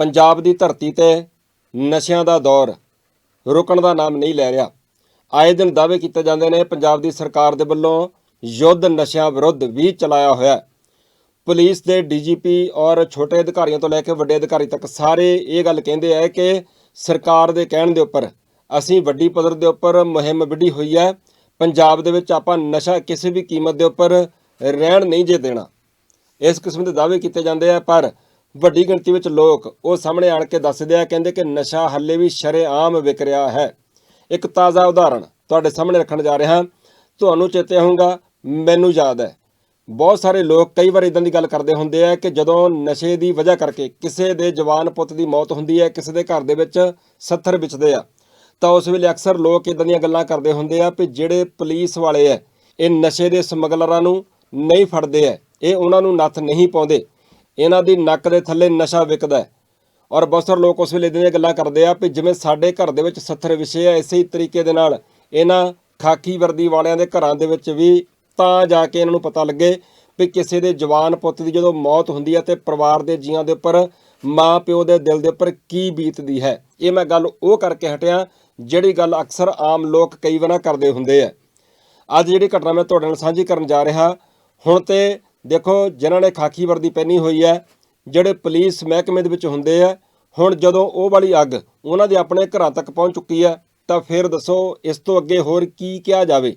ਪੰਜਾਬ ਦੀ ਧਰਤੀ ਤੇ ਨਸ਼ਿਆਂ ਦਾ ਦੌਰ ਰੁਕਣ ਦਾ ਨਾਮ ਨਹੀਂ ਲੈ ਰਿਹਾ। ਆਏ ਦਿਨ ਦਾਅਵੇ ਕੀਤੇ ਜਾਂਦੇ ਨੇ, ਪੰਜਾਬ ਦੀ ਸਰਕਾਰ ਦੇ ਵੱਲੋਂ ਯੁੱਧ ਨਸ਼ਿਆਂ ਵਿਰੁੱਧ ਵੀ ਚਲਾਇਆ ਹੋਇਆ ਪੁਲਿਸ ਦੇ ਡੀਜੀਪੀ ਔਰ ਛੋਟੇ ਅਧਿਕਾਰੀਆਂ ਤੋਂ ਲੈ ਕੇ ਵੱਡੇ ਅਧਿਕਾਰੀ ਤੱਕ ਸਾਰੇ ਇਹ ਗੱਲ ਕਹਿੰਦੇ ਆ ਕਿ ਸਰਕਾਰ ਦੇ ਕਹਿਣ ਦੇ ਉੱਪਰ, ਅਸੀਂ ਵੱਡੀ ਪੱਧਰ ਦੇ ਉੱਪਰ ਮੁਹਿੰਮ ਵਿੱਢੀ ਹੋਈ ਹੈ। ਪੰਜਾਬ ਦੇ ਵਿੱਚ ਆਪਾਂ ਨਸ਼ਾ ਕਿਸੇ ਵੀ ਕੀਮਤ ਦੇ ਉੱਪਰ ਰਹਿਣ ਨਹੀਂ ਜੇ ਦੇਣਾ। ਇਸ ਕਿਸਮ ਦੇ ਦਾਅਵੇ ਕੀਤੇ ਜਾਂਦੇ ਆ, ਪਰ ਵੱਡੀ ਗਿਣਤੀ ਵਿੱਚ ਲੋਕ ਉਹ ਸਾਹਮਣੇ ਆਣ ਕੇ ਦੱਸਦੇ ਆ, ਕਹਿੰਦੇ ਕਿ ਨਸ਼ਾ ਹੱਲੇ ਵੀ ਸ਼ਰੇਆਮ ਵਿਕ ਰਿਹਾ ਹੈ। ਇੱਕ ਤਾਜ਼ਾ ਉਦਾਹਰਣ ਤੁਹਾਡੇ ਸਾਹਮਣੇ ਰੱਖਣ ਜਾ ਰਿਹਾ। ਤੁਹਾਨੂੰ ਚੇਤੇ ਹੋਊਗਾ ਮੈਨੂੰ ਯਾਦ ਹੈ। ਬਹੁਤ ਸਾਰੇ ਲੋਕ ਕਈ ਵਾਰ ਇਦਾਂ ਦੀ ਗੱਲ ਕਰਦੇ ਹੁੰਦੇ ਆ ਕਿ ਜਦੋਂ ਨਸ਼ੇ ਦੀ ਵਜ੍ਹਾ ਕਰਕੇ ਕਿਸੇ ਦੇ ਜਵਾਨ ਪੁੱਤ ਦੀ ਮੌਤ ਹੁੰਦੀ ਹੈ, ਕਿਸੇ ਦੇ ਘਰ ਦੇ ਵਿੱਚ 70 ਵਿਚਦੇ ਆ, ਤਾਂ ਉਸ ਵੇਲੇ ਅਕਸਰ ਲੋਕ ਇਦਾਂ ਦੀਆਂ ਗੱਲਾਂ ਕਰਦੇ ਹੁੰਦੇ ਆ ਕਿ ਜਿਹੜੇ ਪੁਲਿਸ ਵਾਲੇ ਆ, ਇਹ ਨਸ਼ੇ ਦੇ ਸਮਗਲਰਾਂ ਨੂੰ ਨਹੀਂ ਫੜਦੇ ਆ, ਇਹ ਉਹਨਾਂ ਨੂੰ ਨੱਥ ਨਹੀਂ ਪਾਉਂਦੇ। ਇਹਨਾਂ ਦੀ ਨੱਕ ਦੇ ਥੱਲੇ ਨਸ਼ਾ ਵਿਕਦਾ ਹੈ। ਔਰ ਬਹੁਤ ਸਾਰੇ ਲੋਕ ਉਸ ਵੇਲੇ ਇਦਾਂ ਦੀਆਂ ਗੱਲਾਂ ਕਰਦੇ ਆ ਵੀ ਜਿਵੇਂ ਸਾਡੇ ਘਰ ਦੇ ਵਿੱਚ 70 ਵਿਸ਼ੇ ਆ, ਇਸੇ ਹੀ ਤਰੀਕੇ ਦੇ ਨਾਲ ਇਹਨਾਂ ਖਾਕੀ ਵਰਦੀ ਵਾਲਿਆਂ ਦੇ ਘਰਾਂ ਦੇ ਵਿੱਚ ਵੀ ਤਾਂ ਜਾ ਕੇ ਇਹਨਾਂ ਨੂੰ ਪਤਾ ਲੱਗੇ ਵੀ ਕਿਸੇ ਦੇ ਜਵਾਨ ਪੁੱਤ ਦੀ ਜਦੋਂ ਮੌਤ ਹੁੰਦੀ ਹੈ ਤੇ ਪਰਿਵਾਰ ਦੇ ਜੀਆਂ ਦੇ ਉੱਪਰ ਮਾਂ ਪਿਓ ਦੇ ਦਿਲ ਦੇ ਉੱਪਰ ਕੀ ਬੀਤਦੀ ਹੈ। ਇਹ ਮੈਂ ਗੱਲ ਉਹ ਕਰਕੇ ਹਟਿਆ ਜਿਹੜੀ ਗੱਲ ਅਕਸਰ ਆਮ ਲੋਕ ਕਈ ਵਾਰ ਕਰਦੇ ਹੁੰਦੇ ਆ। ਅੱਜ ਜਿਹੜੀ ਘਟਨਾ ਮੈਂ ਤੁਹਾਡੇ ਨਾਲ ਸਾਂਝੀ ਕਰਨ ਜਾ ਰਿਹਾ, ਹੁਣ ਤੇ ਦੇਖੋ, ਜਿਨ੍ਹਾਂ ਨੇ ਖਾਕੀ ਵਰਦੀ ਪਹਿਨੀ ਹੋਈ ਹੈ, ਜਿਹੜੇ ਪੁਲਿਸ ਮਹਿਕਮੇ ਦੇ ਵਿੱਚ ਹੁੰਦੇ ਆ, ਹੁਣ ਜਦੋਂ ਉਹ ਵਾਲੀ ਅੱਗ ਉਹਨਾਂ ਦੇ ਆਪਣੇ ਘਰਾਂ ਤੱਕ ਪਹੁੰਚ ਚੁੱਕੀ ਹੈ ਤਾਂ ਫਿਰ ਦੱਸੋ ਇਸ ਤੋਂ ਅੱਗੇ ਹੋਰ ਕੀ ਕਿਹਾ ਜਾਵੇ?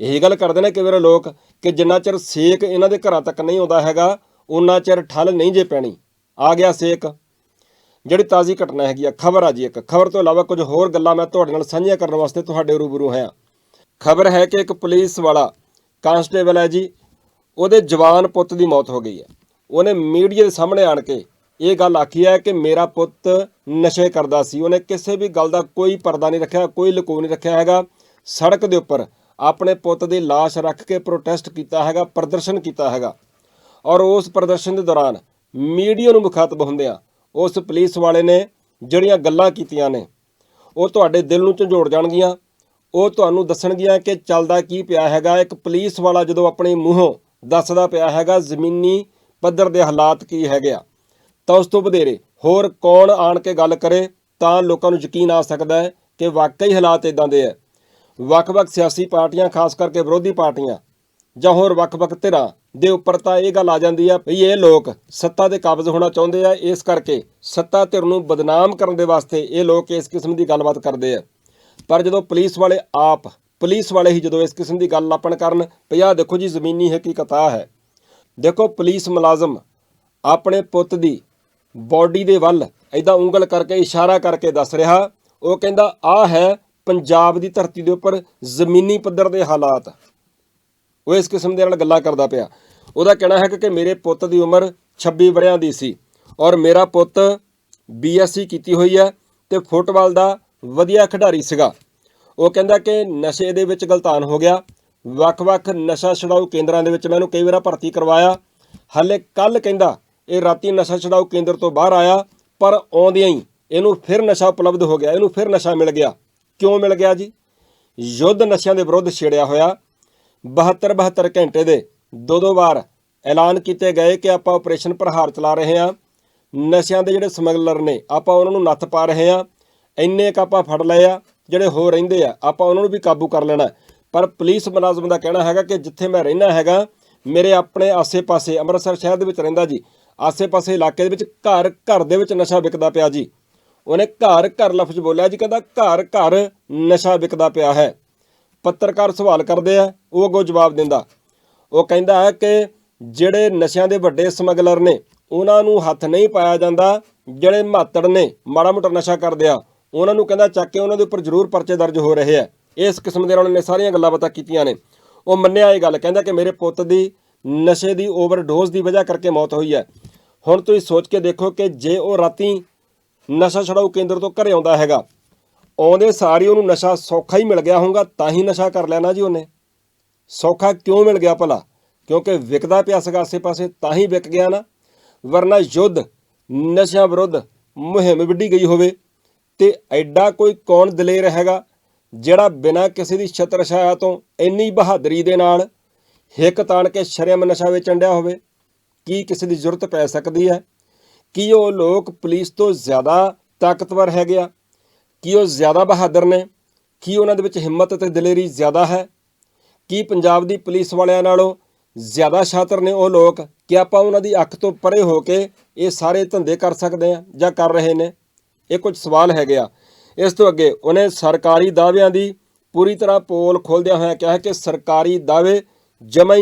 ਇਹ ਗੱਲ ਕਰਦੇ ਨੇ ਕਿ ਵੀਰੇ ਲੋਕ ਕਿ ਜਿੰਨਾ ਚਿਰ ਸੇਕ ਇਹਨਾਂ ਦੇ ਘਰਾਂ ਤੱਕ ਨਹੀਂ ਆਉਂਦਾ ਹੈਗਾ ਉਨਾ ਚਿਰ ਠੱਲ ਨਹੀਂ ਜੇ ਪੈਣੀ। ਆ ਗਿਆ ਸੇਕ। ਜਿਹੜੀ ਤਾਜ਼ੀ ਘਟਨਾ ਹੈਗੀ ਆ, ਖਬਰ ਆ ਜੀ ਇੱਕ। ਖਬਰ ਤੋਂ ਇਲਾਵਾ ਕੁਝ ਹੋਰ ਗੱਲਾਂ ਮੈਂ ਤੁਹਾਡੇ ਨਾਲ ਸਾਂਝੀਆਂ ਕਰਨ ਵਾਸਤੇ ਤੁਹਾਡੇ ਰੂਬਰੂ ਹਾਂ ਖਬਰ ਹੈ ਕਿ ਇੱਕ ਪੁਲਿਸ ਵਾਲਾ ਕਾਂਸਟੇਬਲ ਹੈ ਜੀ ਉਹਦੇ ਜਵਾਨ ਪੁੱਤ ਦੀ ਮੌਤ ਹੋ ਗਈ ਹੈ। ਉਹਨੇ ਮੀਡੀਆ ਦੇ ਸਾਹਮਣੇ ਆਣ ਕੇ ਇਹ ਗੱਲ ਆਖੀ ਹੈ ਕਿ ਮੇਰਾ ਪੁੱਤ ਨਸ਼ੇ ਕਰਦਾ ਸੀ। ਉਹਨੇ ਕਿਸੇ ਵੀ ਗੱਲ ਦਾ ਕੋਈ ਪਰਦਾ ਨਹੀਂ ਰੱਖਿਆ, ਕੋਈ ਲੁਕੋ ਨਹੀਂ ਰੱਖਿਆ ਹੈਗਾ। ਸੜਕ ਦੇ ਉੱਪਰ ਆਪਣੇ ਪੁੱਤ ਦੀ ਲਾਸ਼ ਰੱਖ ਕੇ ਪ੍ਰੋਟੈਸਟ ਕੀਤਾ ਹੈਗਾ, ਪ੍ਰਦਰਸ਼ਨ ਕੀਤਾ ਹੈਗਾ। ਔਰ ਉਸ ਪ੍ਰਦਰਸ਼ਨ ਦੇ ਦੌਰਾਨ ਮੀਡੀਆ ਨੂੰ ਮੁਖਾਤਬ ਹੁੰਦਿਆਂ ਉਸ ਪੁਲਿਸ ਵਾਲੇ ਨੇ ਜਿਹੜੀਆਂ ਗੱਲਾਂ ਕੀਤੀਆਂ ਨੇ, ਉਹ ਤੁਹਾਡੇ ਦਿਲ ਨੂੰ ਝੰਜੋੜ ਜਾਣਗੀਆਂ। ਉਹ ਤੁਹਾਨੂੰ ਦੱਸਣਗੀਆਂ ਕਿ ਚੱਲਦਾ ਕੀ ਪਿਆ ਹੈਗਾ। ਇੱਕ ਪੁਲਿਸ ਵਾਲਾ ਜਦੋਂ ਆਪਣੇ ਮੂੰਹੋਂ ਦੱਸਦਾ ਪਿਆ ਹੈਗਾ ਜ਼ਮੀਨੀ ਪੱਧਰ ਦੇ ਹਾਲਾਤ ਕੀ ਹੈਗੇ ਆ। ਤਾਂ ਉਸ ਤੋਂ ਵਧੇਰੇ ਹੋਰ ਕੌਣ ਆਣ ਕੇ ਗੱਲ ਕਰੇ ਤਾਂ ਲੋਕਾਂ ਨੂੰ ਯਕੀਨ ਆ ਸਕਦਾ ਹੈ ਕਿ ਵਾਕਈ ਹਾਲਾਤ ਇਦਾਂ ਦੇ ਹੈ ਵੱਖ-ਵੱਖ ਸਿਆਸੀ ਪਾਰਟੀਆਂ, ਖਾਸ ਕਰਕੇ ਵਿਰੋਧੀ ਪਾਰਟੀਆਂ ਜਾਂ ਹੋਰ ਵੱਖ-ਵੱਖ ਧਿਰਾਂ ਦੇ ਉੱਪਰ ਤਾਂ ਇਹ ਗੱਲ ਆ ਜਾਂਦੀ ਆ ਵੀ ਇਹ ਲੋਕ ਸੱਤਾ ਦੇ ਕਾਬਜ਼ ਹੋਣਾ ਚਾਹੁੰਦੇ ਆ। ਇਸ ਕਰਕੇ ਸੱਤਾ ਧਿਰ ਨੂੰ ਬਦਨਾਮ ਕਰਨ ਦੇ ਵਾਸਤੇ ਇਹ ਲੋਕ ਇਸ ਕਿਸਮ ਦੀ ਗੱਲਬਾਤ ਕਰਦੇ ਆ। ਪਰ ਜਦੋਂ ਪੁਲਿਸ ਵਾਲੇ ਆਪ ਪੁਲਿਸ ਵਾਲੇ ਹੀ ਜਦੋਂ ਇਸ ਕਿਸਮ ਦੀ ਗੱਲ ਆਪਣ ਕਰਨ ਵੀ ਆਹ ਦੇਖੋ ਜੀ ਜ਼ਮੀਨੀ ਹਕੀਕਤ ਆ ਹੈ। ਦੇਖੋ ਪੁਲਿਸ ਮੁਲਾਜ਼ਮ ਆਪਣੇ ਪੁੱਤ ਦੀ ਬਾਡੀ ਦੇ ਵੱਲ ਐਦਾਂ ਉਂਗਲ ਕਰਕੇ ਇਸ਼ਾਰਾ ਕਰਕੇ ਦੱਸ ਰਿਹਾ, ਉਹ ਕਹਿੰਦਾ ਆ ਹੈ ਪੰਜਾਬ ਦੀ ਧਰਤੀ ਦੇ ਉੱਪਰ ਜ਼ਮੀਨੀ ਪੱਧਰ ਦੇ ਹਾਲਾਤ। ਉਹ ਇਸ ਕਿਸਮ ਦੇ ਨਾਲ ਗੱਲਾਂ ਕਰਦਾ ਪਿਆ। ਉਹਦਾ ਕਹਿਣਾ ਹੈ ਕਿ ਮੇਰੇ ਪੁੱਤ ਦੀ ਉਮਰ 26 ਵਰਿਆਂ ਦੀ ਸੀ ਔਰ ਮੇਰਾ ਪੁੱਤ ਬੀਐਸਸੀ ਕੀਤੀ ਹੋਈ ਹੈ ਤੇ ਫੁੱਟਬਾਲ ਦਾ ਵਧੀਆ ਖਿਡਾਰੀ ਸੀਗਾ। ਉਹ ਕਹਿੰਦਾ ਕਿ ਨਸ਼ੇ ਦੇ ਵਿੱਚ ਗਲਤਾਨ ਹੋ ਗਿਆ। ਵੱਖ-ਵੱਖ ਨਸ਼ਾ ਛਡਾਊ ਕੇਂਦਰਾਂ ਦੇ ਵਿੱਚ ਮੈਨੂੰ ਕਈ ਵਾਰ ਭਰਤੀ ਕਰਵਾਇਆ। ਹਾਲੇ ਕੱਲ ਕਹਿੰਦਾ ਇਹ ਰਾਤੀ ਨਸ਼ਾ ਛਡਾਊ ਕੇਂਦਰ ਤੋਂ ਬਾਹਰ ਆਇਆ, ਪਰ ਆਉਂਦਿਆਂ ਹੀ ਇਹਨੂੰ ਫਿਰ ਨਸ਼ਾ ਉਪਲਬਧ ਹੋ ਗਿਆ, ਇਹਨੂੰ ਫਿਰ ਨਸ਼ਾ ਮਿਲ ਗਿਆ। ਕਿਉਂ ਮਿਲ ਗਿਆ ਜੀ? ਯੁੱਧ ਨਸ਼ਿਆਂ ਦੇ ਵਿਰੁੱਧ ਛੇੜਿਆ ਹੋਇਆ। 72 72 ਘੰਟੇ ਦੇ ਦੋ ਦੋ ਵਾਰ ਐਲਾਨ ਕੀਤੇ ਗਏ ਕਿ ਆਪਾਂ ਆਪਰੇਸ਼ਨ ਪ੍ਰਹਾਰ ਚਲਾ ਰਹੇ ਹਾਂ। ਨਸ਼ਿਆਂ ਦੇ ਜਿਹੜੇ ਸਮਗਲਰ ਨੇ, ਆਪਾਂ ਉਹਨਾਂ ਨੂੰ ਨੱਥ ਪਾ ਰਹੇ ਹਾਂ। ਇੰਨੇ ਕ ਆਪਾਂ ਫੜ ਲਏ ਆ। ਜਿਹੜੇ ਹੋ ਰਹਿੰਦੇ ਆ, ਆਪਾਂ ਉਹਨਾਂ ਨੂੰ ਵੀ ਕਾਬੂ ਕਰ ਲੈਣਾ ਪਰ ਪੁਲਿਸ ਮੁਲਾਜ਼ਮ ਦਾ ਕਹਿਣਾ ਹੈਗਾ ਕਿ ਜਿੱਥੇ ਮੈਂ ਰਹਿਣਾ ਹੈਗਾ, ਮੇਰੇ ਆਪਣੇ ਆਸੇ-ਪਾਸੇ ਅੰਮ੍ਰਿਤਸਰ ਸ਼ਹਿਰ ਦੇ ਵਿੱਚ ਰਹਿੰਦਾ ਜੀ। ਆਸੇ-ਪਾਸੇ ਇਲਾਕੇ ਦੇ ਵਿੱਚ ਘਰ ਘਰ ਦੇ ਵਿੱਚ ਨਸ਼ਾ ਵਿਕਦਾ ਪਿਆ ਜੀ। ਉਹਨੇ ਘਰ ਘਰ ਲਫ਼ਜ਼ ਬੋਲਿਆ ਜੀ, ਕਹਿੰਦਾ ਘਰ ਘਰ ਨਸ਼ਾ ਵਿਕਦਾ ਪਿਆ ਹੈ। ਪੱਤਰਕਾਰ ਸਵਾਲ ਕਰਦੇ ਆ, ਉਹ ਅੱਗੋਂ ਜਵਾਬ ਦਿੰਦਾ। ਉਹ ਕਹਿੰਦਾ ਹੈ ਕਿ ਜਿਹੜੇ ਨਸ਼ਿਆਂ ਦੇ ਵੱਡੇ ਸਮਗਲਰ ਨੇ, ਉਹਨਾਂ ਨੂੰ ਹੱਥ ਨਹੀਂ ਪਾਇਆ ਜਾਂਦਾ, ਜਿਹੜੇ ਮਾਤੜ ਨੇ, ਮਾੜਾ ਮੋਟਾ ਨਸ਼ਾ ਕਰਦੇ ਆ। ਉਹਨਾਂ ਨੂੰ ਕਹਿੰਦਾ ਚੱਕ ਕੇ ਉਹਨਾਂ ਦੇ ਉੱਪਰ ਜ਼ਰੂਰ ਪਰਚੇ ਦਰਜ ਹੋ ਰਹੇ ਆ। ਇਸ ਕਿਸਮ ਦੇ ਉਹਨਾਂ ਨੇ ਸਾਰੀਆਂ ਗੱਲਾਂ ਬਾਤਾਂ ਕੀਤੀਆਂ ਨੇ। ਉਹ ਮੰਨਿਆ ਇਹ ਗੱਲ, ਕਹਿੰਦਾ ਕਿ ਮੇਰੇ ਪੁੱਤ ਦੀ, ਨਸ਼ੇ ਦੀ ਓਵਰਡੋਜ਼ ਦੀ ਵਜ੍ਹਾ ਕਰਕੇ ਮੌਤ ਹੋਈ ਹੈ। ਹੁਣ ਤੁਸੀਂ ਸੋਚ ਕੇ ਦੇਖੋ ਕਿ ਜੇ ਉਹ ਰਾਤੀ ਨਸ਼ਾ ਛਡਾਊ ਕੇਂਦਰ ਤੋਂ ਘਰੇ ਆਉਂਦਾ ਹੈਗਾ, ਆਉਂਦੇ ਸਾਰੀ ਉਹਨੂੰ ਨਸ਼ਾ ਸੌਖਾ ਹੀ ਮਿਲ ਗਿਆ ਹੋਊਗਾ, ਤਾਂ ਹੀ ਨਸ਼ਾ ਕਰ ਲਿਆ ਨਾ ਜੀ ਉਹਨੇ। ਸੌਖਾ ਕਿਉਂ ਮਿਲ ਗਿਆ ਭਲਾ? ਕਿਉਂਕਿ ਵਿਕਦਾ ਪਿਆ ਸੀਗਾ ਆਸੇ-ਪਾਸੇ, ਤਾਂ ਹੀ ਵਿਕ ਗਿਆ ਨਾ। ਵਰਨਾ ਯੁੱਧ, ਨਸ਼ਿਆਂ ਵਿਰੁੱਧ ਮੁਹਿੰਮ ਵਿੱਢੀ ਗਈ ਹੋਵੇ। ਤੇ ਐਡਾ ਕੋਈ ਕੌਣ ਦਲੇਰ ਹੈਗਾ ਜਿਹੜਾ ਬਿਨਾਂ ਕਿਸੇ ਦੀ ਛਤਰ ਛਾਇਆ ਤੋਂ ਇੰਨੀ ਬਹਾਦਰੀ ਦੇ ਨਾਲ ਹਿੱਕ ਤਾਣ ਕੇ ਸ਼ਰਮ ਨਸ਼ਾ ਵੇਚਣ ਡਿਆ ਹੋਵੇ? ਕੀ ਕਿਸੇ ਦੀ ਜ਼ਰੂਰਤ ਪੈ ਸਕਦੀ ਹੈ? ਕੀ ਉਹ ਲੋਕ ਪੁਲਿਸ ਤੋਂ ਜ਼ਿਆਦਾ ਤਾਕਤਵਰ ਹੈਗੇ ਆ? ਕੀ ਉਹ ਜ਼ਿਆਦਾ ਬਹਾਦਰ ਨੇ? ਕੀ ਉਹਨਾਂ ਦੇ ਵਿੱਚ ਹਿੰਮਤ ਅਤੇ ਦਲੇਰੀ ਜ਼ਿਆਦਾ ਹੈ? ਕੀ ਪੰਜਾਬ ਦੀ ਪੁਲਿਸ ਵਾਲਿਆਂ ਨਾਲੋਂ ਜ਼ਿਆਦਾ ਸ਼ਾਤਰ ਨੇ ਉਹ ਲੋਕ? ਕਿ ਆਪਾਂ ਉਹਨਾਂ ਦੀ ਅੱਖ ਤੋਂ ਪਰੇ ਹੋ ਕੇ ਇਹ ਸਾਰੇ ਧੰਦੇ ਕਰ ਸਕਦੇ ਆ ਜਾਂ ਕਰ ਰਹੇ ਨੇ? ਇਹ ਕੁਝ ਸਵਾਲ ਹੈਗੇ ਆ। ਇਸ ਤੋਂ ਅੱਗੇ ਉਹਨੇ ਸਰਕਾਰੀ ਦਾਅਵਿਆਂ ਦੀ ਪੂਰੀ ਤਰ੍ਹਾਂ ਪੋਲ ਖੋਲਦਿਆਂ ਹੋਇਆ ਕਿਹਾ ਕਿ ਸਰਕਾਰੀ ਦਾਅਵੇ ਜਮਾਂ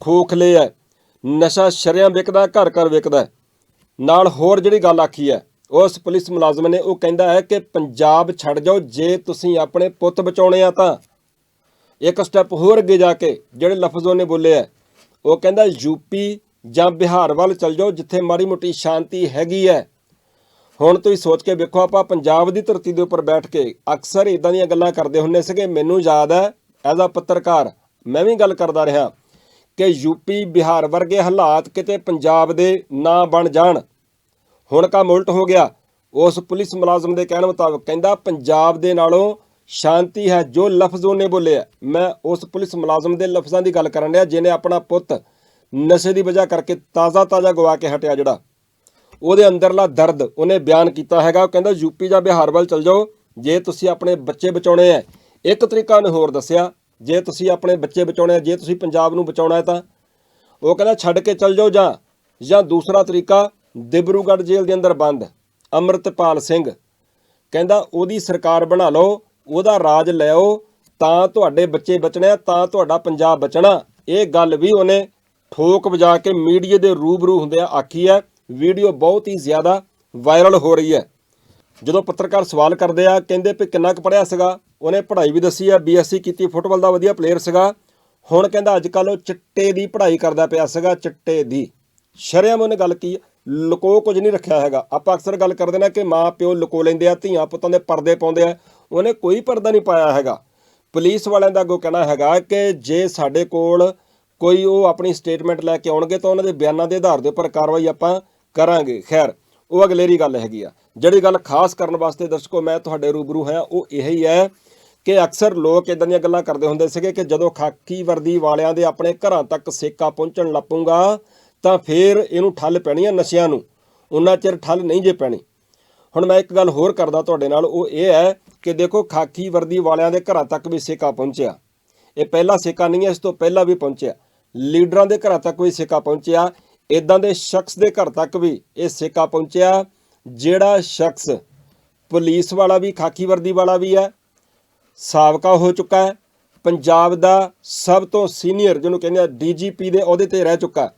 ਖੋਖਲੇ ਹੈ ਨਸ਼ਾ ਸ਼ਰਿਆਂ ਵਿਕਦਾ, ਘਰ ਘਰ ਵਿਕਦਾ ਨਾਲ ਹੋਰ ਜਿਹੜੀ ਗੱਲ ਆਖੀ ਹੈ ਉਸ ਪੁਲਿਸ ਮੁਲਾਜ਼ਮ ਨੇ ਉਹ ਕਹਿੰਦਾ ਹੈ ਕਿ ਪੰਜਾਬ ਛੱਡ ਜਾਓ, ਜੇ ਤੁਸੀਂ ਆਪਣੇ ਪੁੱਤ ਬਚਾਉਣੇ ਆ ਤਾਂ। ਇੱਕ ਸਟੈਪ ਹੋਰ ਅੱਗੇ ਜਾ ਕੇ ਜਿਹੜੇ ਲਫ਼ਜ਼ ਉਹਨੇ ਬੋਲੇ ਆ ਉਹ ਕਹਿੰਦਾ ਯੂਪੀ ਜਾਂ ਬਿਹਾਰ ਵੱਲ ਚਲ ਜਾਓ, ਜਿੱਥੇ ਮਾੜੀ ਮੋਟੀ ਸ਼ਾਂਤੀ ਹੈਗੀ ਹੈ ਹੁਣ ਤੁਸੀਂ ਸੋਚ ਕੇ ਵੇਖੋ, ਆਪਾਂ ਪੰਜਾਬ ਦੀ ਧਰਤੀ ਦੇ ਉੱਪਰ ਬੈਠ ਕੇ ਅਕਸਰ ਇਦਾਂ ਦੀਆਂ ਗੱਲਾਂ ਕਰਦੇ ਹੁੰਦੇ ਸੀਗੇ। ਮੈਨੂੰ ਯਾਦ ਹੈ ਐਜ਼ ਅ ਪੱਤਰਕਾਰ, ਮੈਂ ਵੀ ਗੱਲ ਕਰਦਾ ਰਿਹਾ ਕਿ ਯੂਪੀ ਬਿਹਾਰ ਵਰਗੇ ਹਾਲਾਤ ਕਿਤੇ ਪੰਜਾਬ ਦੇ ਨਾ ਬਣ ਜਾਣ। ਹੁਣ ਕੰਮ ਉਲਟ ਹੋ ਗਿਆ। ਉਸ ਪੁਲਿਸ ਮੁਲਾਜ਼ਮ ਦੇ ਕਹਿਣ ਮੁਤਾਬਕ ਕਹਿੰਦਾ, ਪੰਜਾਬ ਦੇ ਨਾਲੋਂ ਸ਼ਾਂਤੀ ਹੈ ਜੋ ਲਫ਼ਜ਼ ਉਹਨੇ ਬੋਲੇ ਆ। ਮੈਂ ਉਸ ਪੁਲਿਸ ਮੁਲਾਜ਼ਮ ਦੇ ਲਫ਼ਜ਼ਾਂ ਦੀ ਗੱਲ ਕਰਨ ਰਿਹਾ, ਜਿਹਨੇ ਆਪਣਾ ਪੁੱਤ ਨਸ਼ੇ ਦੀ ਵਜ੍ਹਾ ਕਰਕੇ ਤਾਜ਼ਾ ਤਾਜ਼ਾ ਗਵਾ ਕੇ ਹਟਿਆ ਜਿਹੜਾ। ਉਹਦੇ ਅੰਦਰਲਾ ਦਰਦ ਉਹਨੇ ਬਿਆਨ ਕੀਤਾ ਹੈਗਾ। ਉਹ ਕਹਿੰਦਾ ਯੂਪੀ ਜਾਂ ਬਿਹਾਰ ਵੱਲ ਚਲ ਜਾਓ, ਜੇ ਤੁਸੀਂ ਆਪਣੇ ਬੱਚੇ ਬਚਾਉਣੇ ਐ। ਇੱਕ ਤਰੀਕਾ ਉਹਨੇ ਹੋਰ ਦੱਸਿਆ, ਜੇ ਤੁਸੀਂ ਆਪਣੇ ਬੱਚੇ ਬਚਾਉਣੇ ਆ ਜੇ ਤੁਸੀਂ ਪੰਜਾਬ ਨੂੰ ਬਚਾਉਣਾ ਹੈ ਤਾਂ। ਉਹ ਕਹਿੰਦਾ, ਛੱਡ ਕੇ ਚਲ ਜਾਓ ਜਾਂ ਜਾਂ ਦੂਸਰਾ ਤਰੀਕਾ, ਦਿਬਰੂਗੜ੍ਹ ਜੇਲ੍ਹ ਦੇ ਅੰਦਰ ਬੰਦ। ਅੰਮ੍ਰਿਤਪਾਲ ਸਿੰਘ ਕਹਿੰਦਾ, ਉਹਦੀ ਸਰਕਾਰ ਬਣਾ ਲਓ, ਉਹਦਾ ਰਾਜ ਲੈ ਤਾਂ ਤੁਹਾਡੇ ਬੱਚੇ ਬਚਣੇ ਆ ਤਾਂ ਤੁਹਾਡਾ ਪੰਜਾਬ ਬਚਣਾ। ਇਹ ਗੱਲ ਵੀ ਉਹਨੇ ਠੋਕ ਵਜਾ ਕੇ ਮੀਡੀਆ ਦੇ ਰੂਬਰੂ ਹੁੰਦਿਆਂ ਆਖੀ ਹੈ ਵੀਡੀਓ ਬਹੁਤ ਹੀ ਜ਼ਿਆਦਾ ਵਾਇਰਲ ਹੋ ਰਹੀ ਹੈ। ਜਦੋਂ ਪੱਤਰਕਾਰ ਸਵਾਲ ਕਰਦੇ ਆ, ਕਹਿੰਦੇ ਵੀ ਕਿੰਨਾ ਕੁ ਪੜਿਆ ਸੀਗਾ, ਉਹਨੇ ਪੜ੍ਹਾਈ ਵੀ ਦੱਸੀ ਆ ਬੀਐਸਸੀ ਕੀਤੀ, ਫੁੱਟਬਾਲ ਦਾ ਵਧੀਆ ਪਲੇਅਰ ਸੀਗਾ। ਹੁਣ ਕਹਿੰਦਾ ਅੱਜ ਕੱਲ ਉਹ ਚਿੱਟੇ ਦੀ ਪੜ੍ਹਾਈ ਕਰਦਾ ਪਿਆ ਸੀਗਾ, ਚਿੱਟੇ ਦੀ। ਸ਼ਰੇਆਮ ਉਹਨੇ ਗੱਲ ਕੀ ਲੁਕੋ ਕੁਝ ਨਹੀਂ ਰੱਖਿਆ ਹੈਗਾ। ਆਪਾਂ ਅਕਸਰ ਗੱਲ ਕਰਦੇ ਨਾ ਕਿ ਮਾਂ ਪਿਓ ਲੁਕੋ ਲੈਂਦੇ ਆ, ਧੀਆਂ ਪੁੱਤਾਂ ਦੇ ਪਰਦੇ ਪਾਉਂਦੇ ਆ। ਉਹਨੇ ਕੋਈ ਪਰਦਾ ਨਹੀਂ ਪਾਇਆ ਹੈਗਾ। ਪੁਲਿਸ ਵਾਲਿਆਂ ਦਾ ਅੱਗੋਂ ਕਹਿਣਾ ਹੈਗਾ ਕਿ ਜੇ ਸਾਡੇ ਕੋਲ ਕੋਈ ਉਹ ਆਪਣੀ ਸਟੇਟਮੈਂਟ ਲੈ ਕੇ ਆਉਣਗੇ ਤਾਂ ਉਹਨਾਂ ਦੇ ਬਿਆਨਾਂ ਦੇ ਆਧਾਰ ਦੇ ਉੱਪਰ ਕਾਰਵਾਈ ਆਪਾਂ ਕਰਾਂਗੇ। ਖੈਰ, ਉਹ ਅਗਲੇਰੀ ਗੱਲ ਹੈਗੀ ਆ। ਜਿਹੜੀ ਗੱਲ ਖਾਸ ਕਰਨ ਵਾਸਤੇ ਦਰਸ਼ਕੋ ਮੈਂ ਤੁਹਾਡੇ ਰੂਬਰੂ ਹਾਂ ਉਹ ਇਹ ਹੀ ਹੈ ਕਿ ਅਕਸਰ ਲੋਕ ਇਦਾਂ ਦੀਆਂ ਗੱਲਾਂ ਕਰਦੇ ਹੁੰਦੇ ਸੀਗੇ ਕਿ ਜਦੋਂ ਖਾਕੀ ਵਰਦੀ ਵਾਲਿਆਂ ਦੇ ਆਪਣੇ ਘਰਾਂ ਤੱਕ ਸੇਕਾ ਪਹੁੰਚਣ ਲੱਪੂਗਾ, ਤਾਂ ਫੇਰ ਇਹਨੂੰ ਠੱਲ ਪੈਣੀ ਆ ਨਸ਼ਿਆਂ ਨੂੰ। ਉਹਨਾਂ ਚਿਰ ਠੱਲ ਨਹੀਂ ਜੇ ਪੈਣੀ। ਹੁਣ ਮੈਂ ਇੱਕ ਗੱਲ ਹੋਰ ਕਰਦਾ ਤੁਹਾਡੇ ਨਾਲ, ਉਹ ਇਹ ਹੈ ਕਿ ਦੇਖੋ ਖਾਕੀ ਵਰਦੀ ਵਾਲਿਆਂ ਦੇ ਘਰਾਂ ਤੱਕ ਵੀ ਸੇਕਾ ਪਹੁੰਚਿਆ। ਇਹ ਪਹਿਲਾ ਸੇਕਾ ਨਹੀਂ ਹੈ, ਇਸ ਤੋਂ ਪਹਿਲਾਂ ਵੀ ਪਹੁੰਚਿਆ। ਲੀਡਰਾਂ ਦੇ ਘਰਾਂ ਤੱਕ ਵੀ ਸੇਕਾ ਪਹੁੰਚਿਆ। ਇਦਾਂ ਦੇ ਸ਼ਖਸ ਦੇ ਘਰ ਤੱਕ ਵੀ ਇਹ ਸੇਕਾ ਪਹੁੰਚਿਆ, ਜਿਹੜਾ ਸ਼ਖਸ ਪੁਲਿਸ ਵਾਲਾ ਵੀ ਖਾਕੀ ਵਰਦੀ ਵਾਲਾ ਵੀ ਹੈ, ਸਾਬਕਾ ਹੋ ਚੁੱਕਾ ਹੈ, ਪੰਜਾਬ ਦਾ ਸਭ ਤੋਂ ਸੀਨੀਅਰ ਜਿਹਨੂੰ ਕਹਿੰਦੇ ਆ ਡੀਜੀਪੀ ਦੇ ਅਹੁਦੇ ਤੇ ਰਹਿ ਚੁੱਕਾ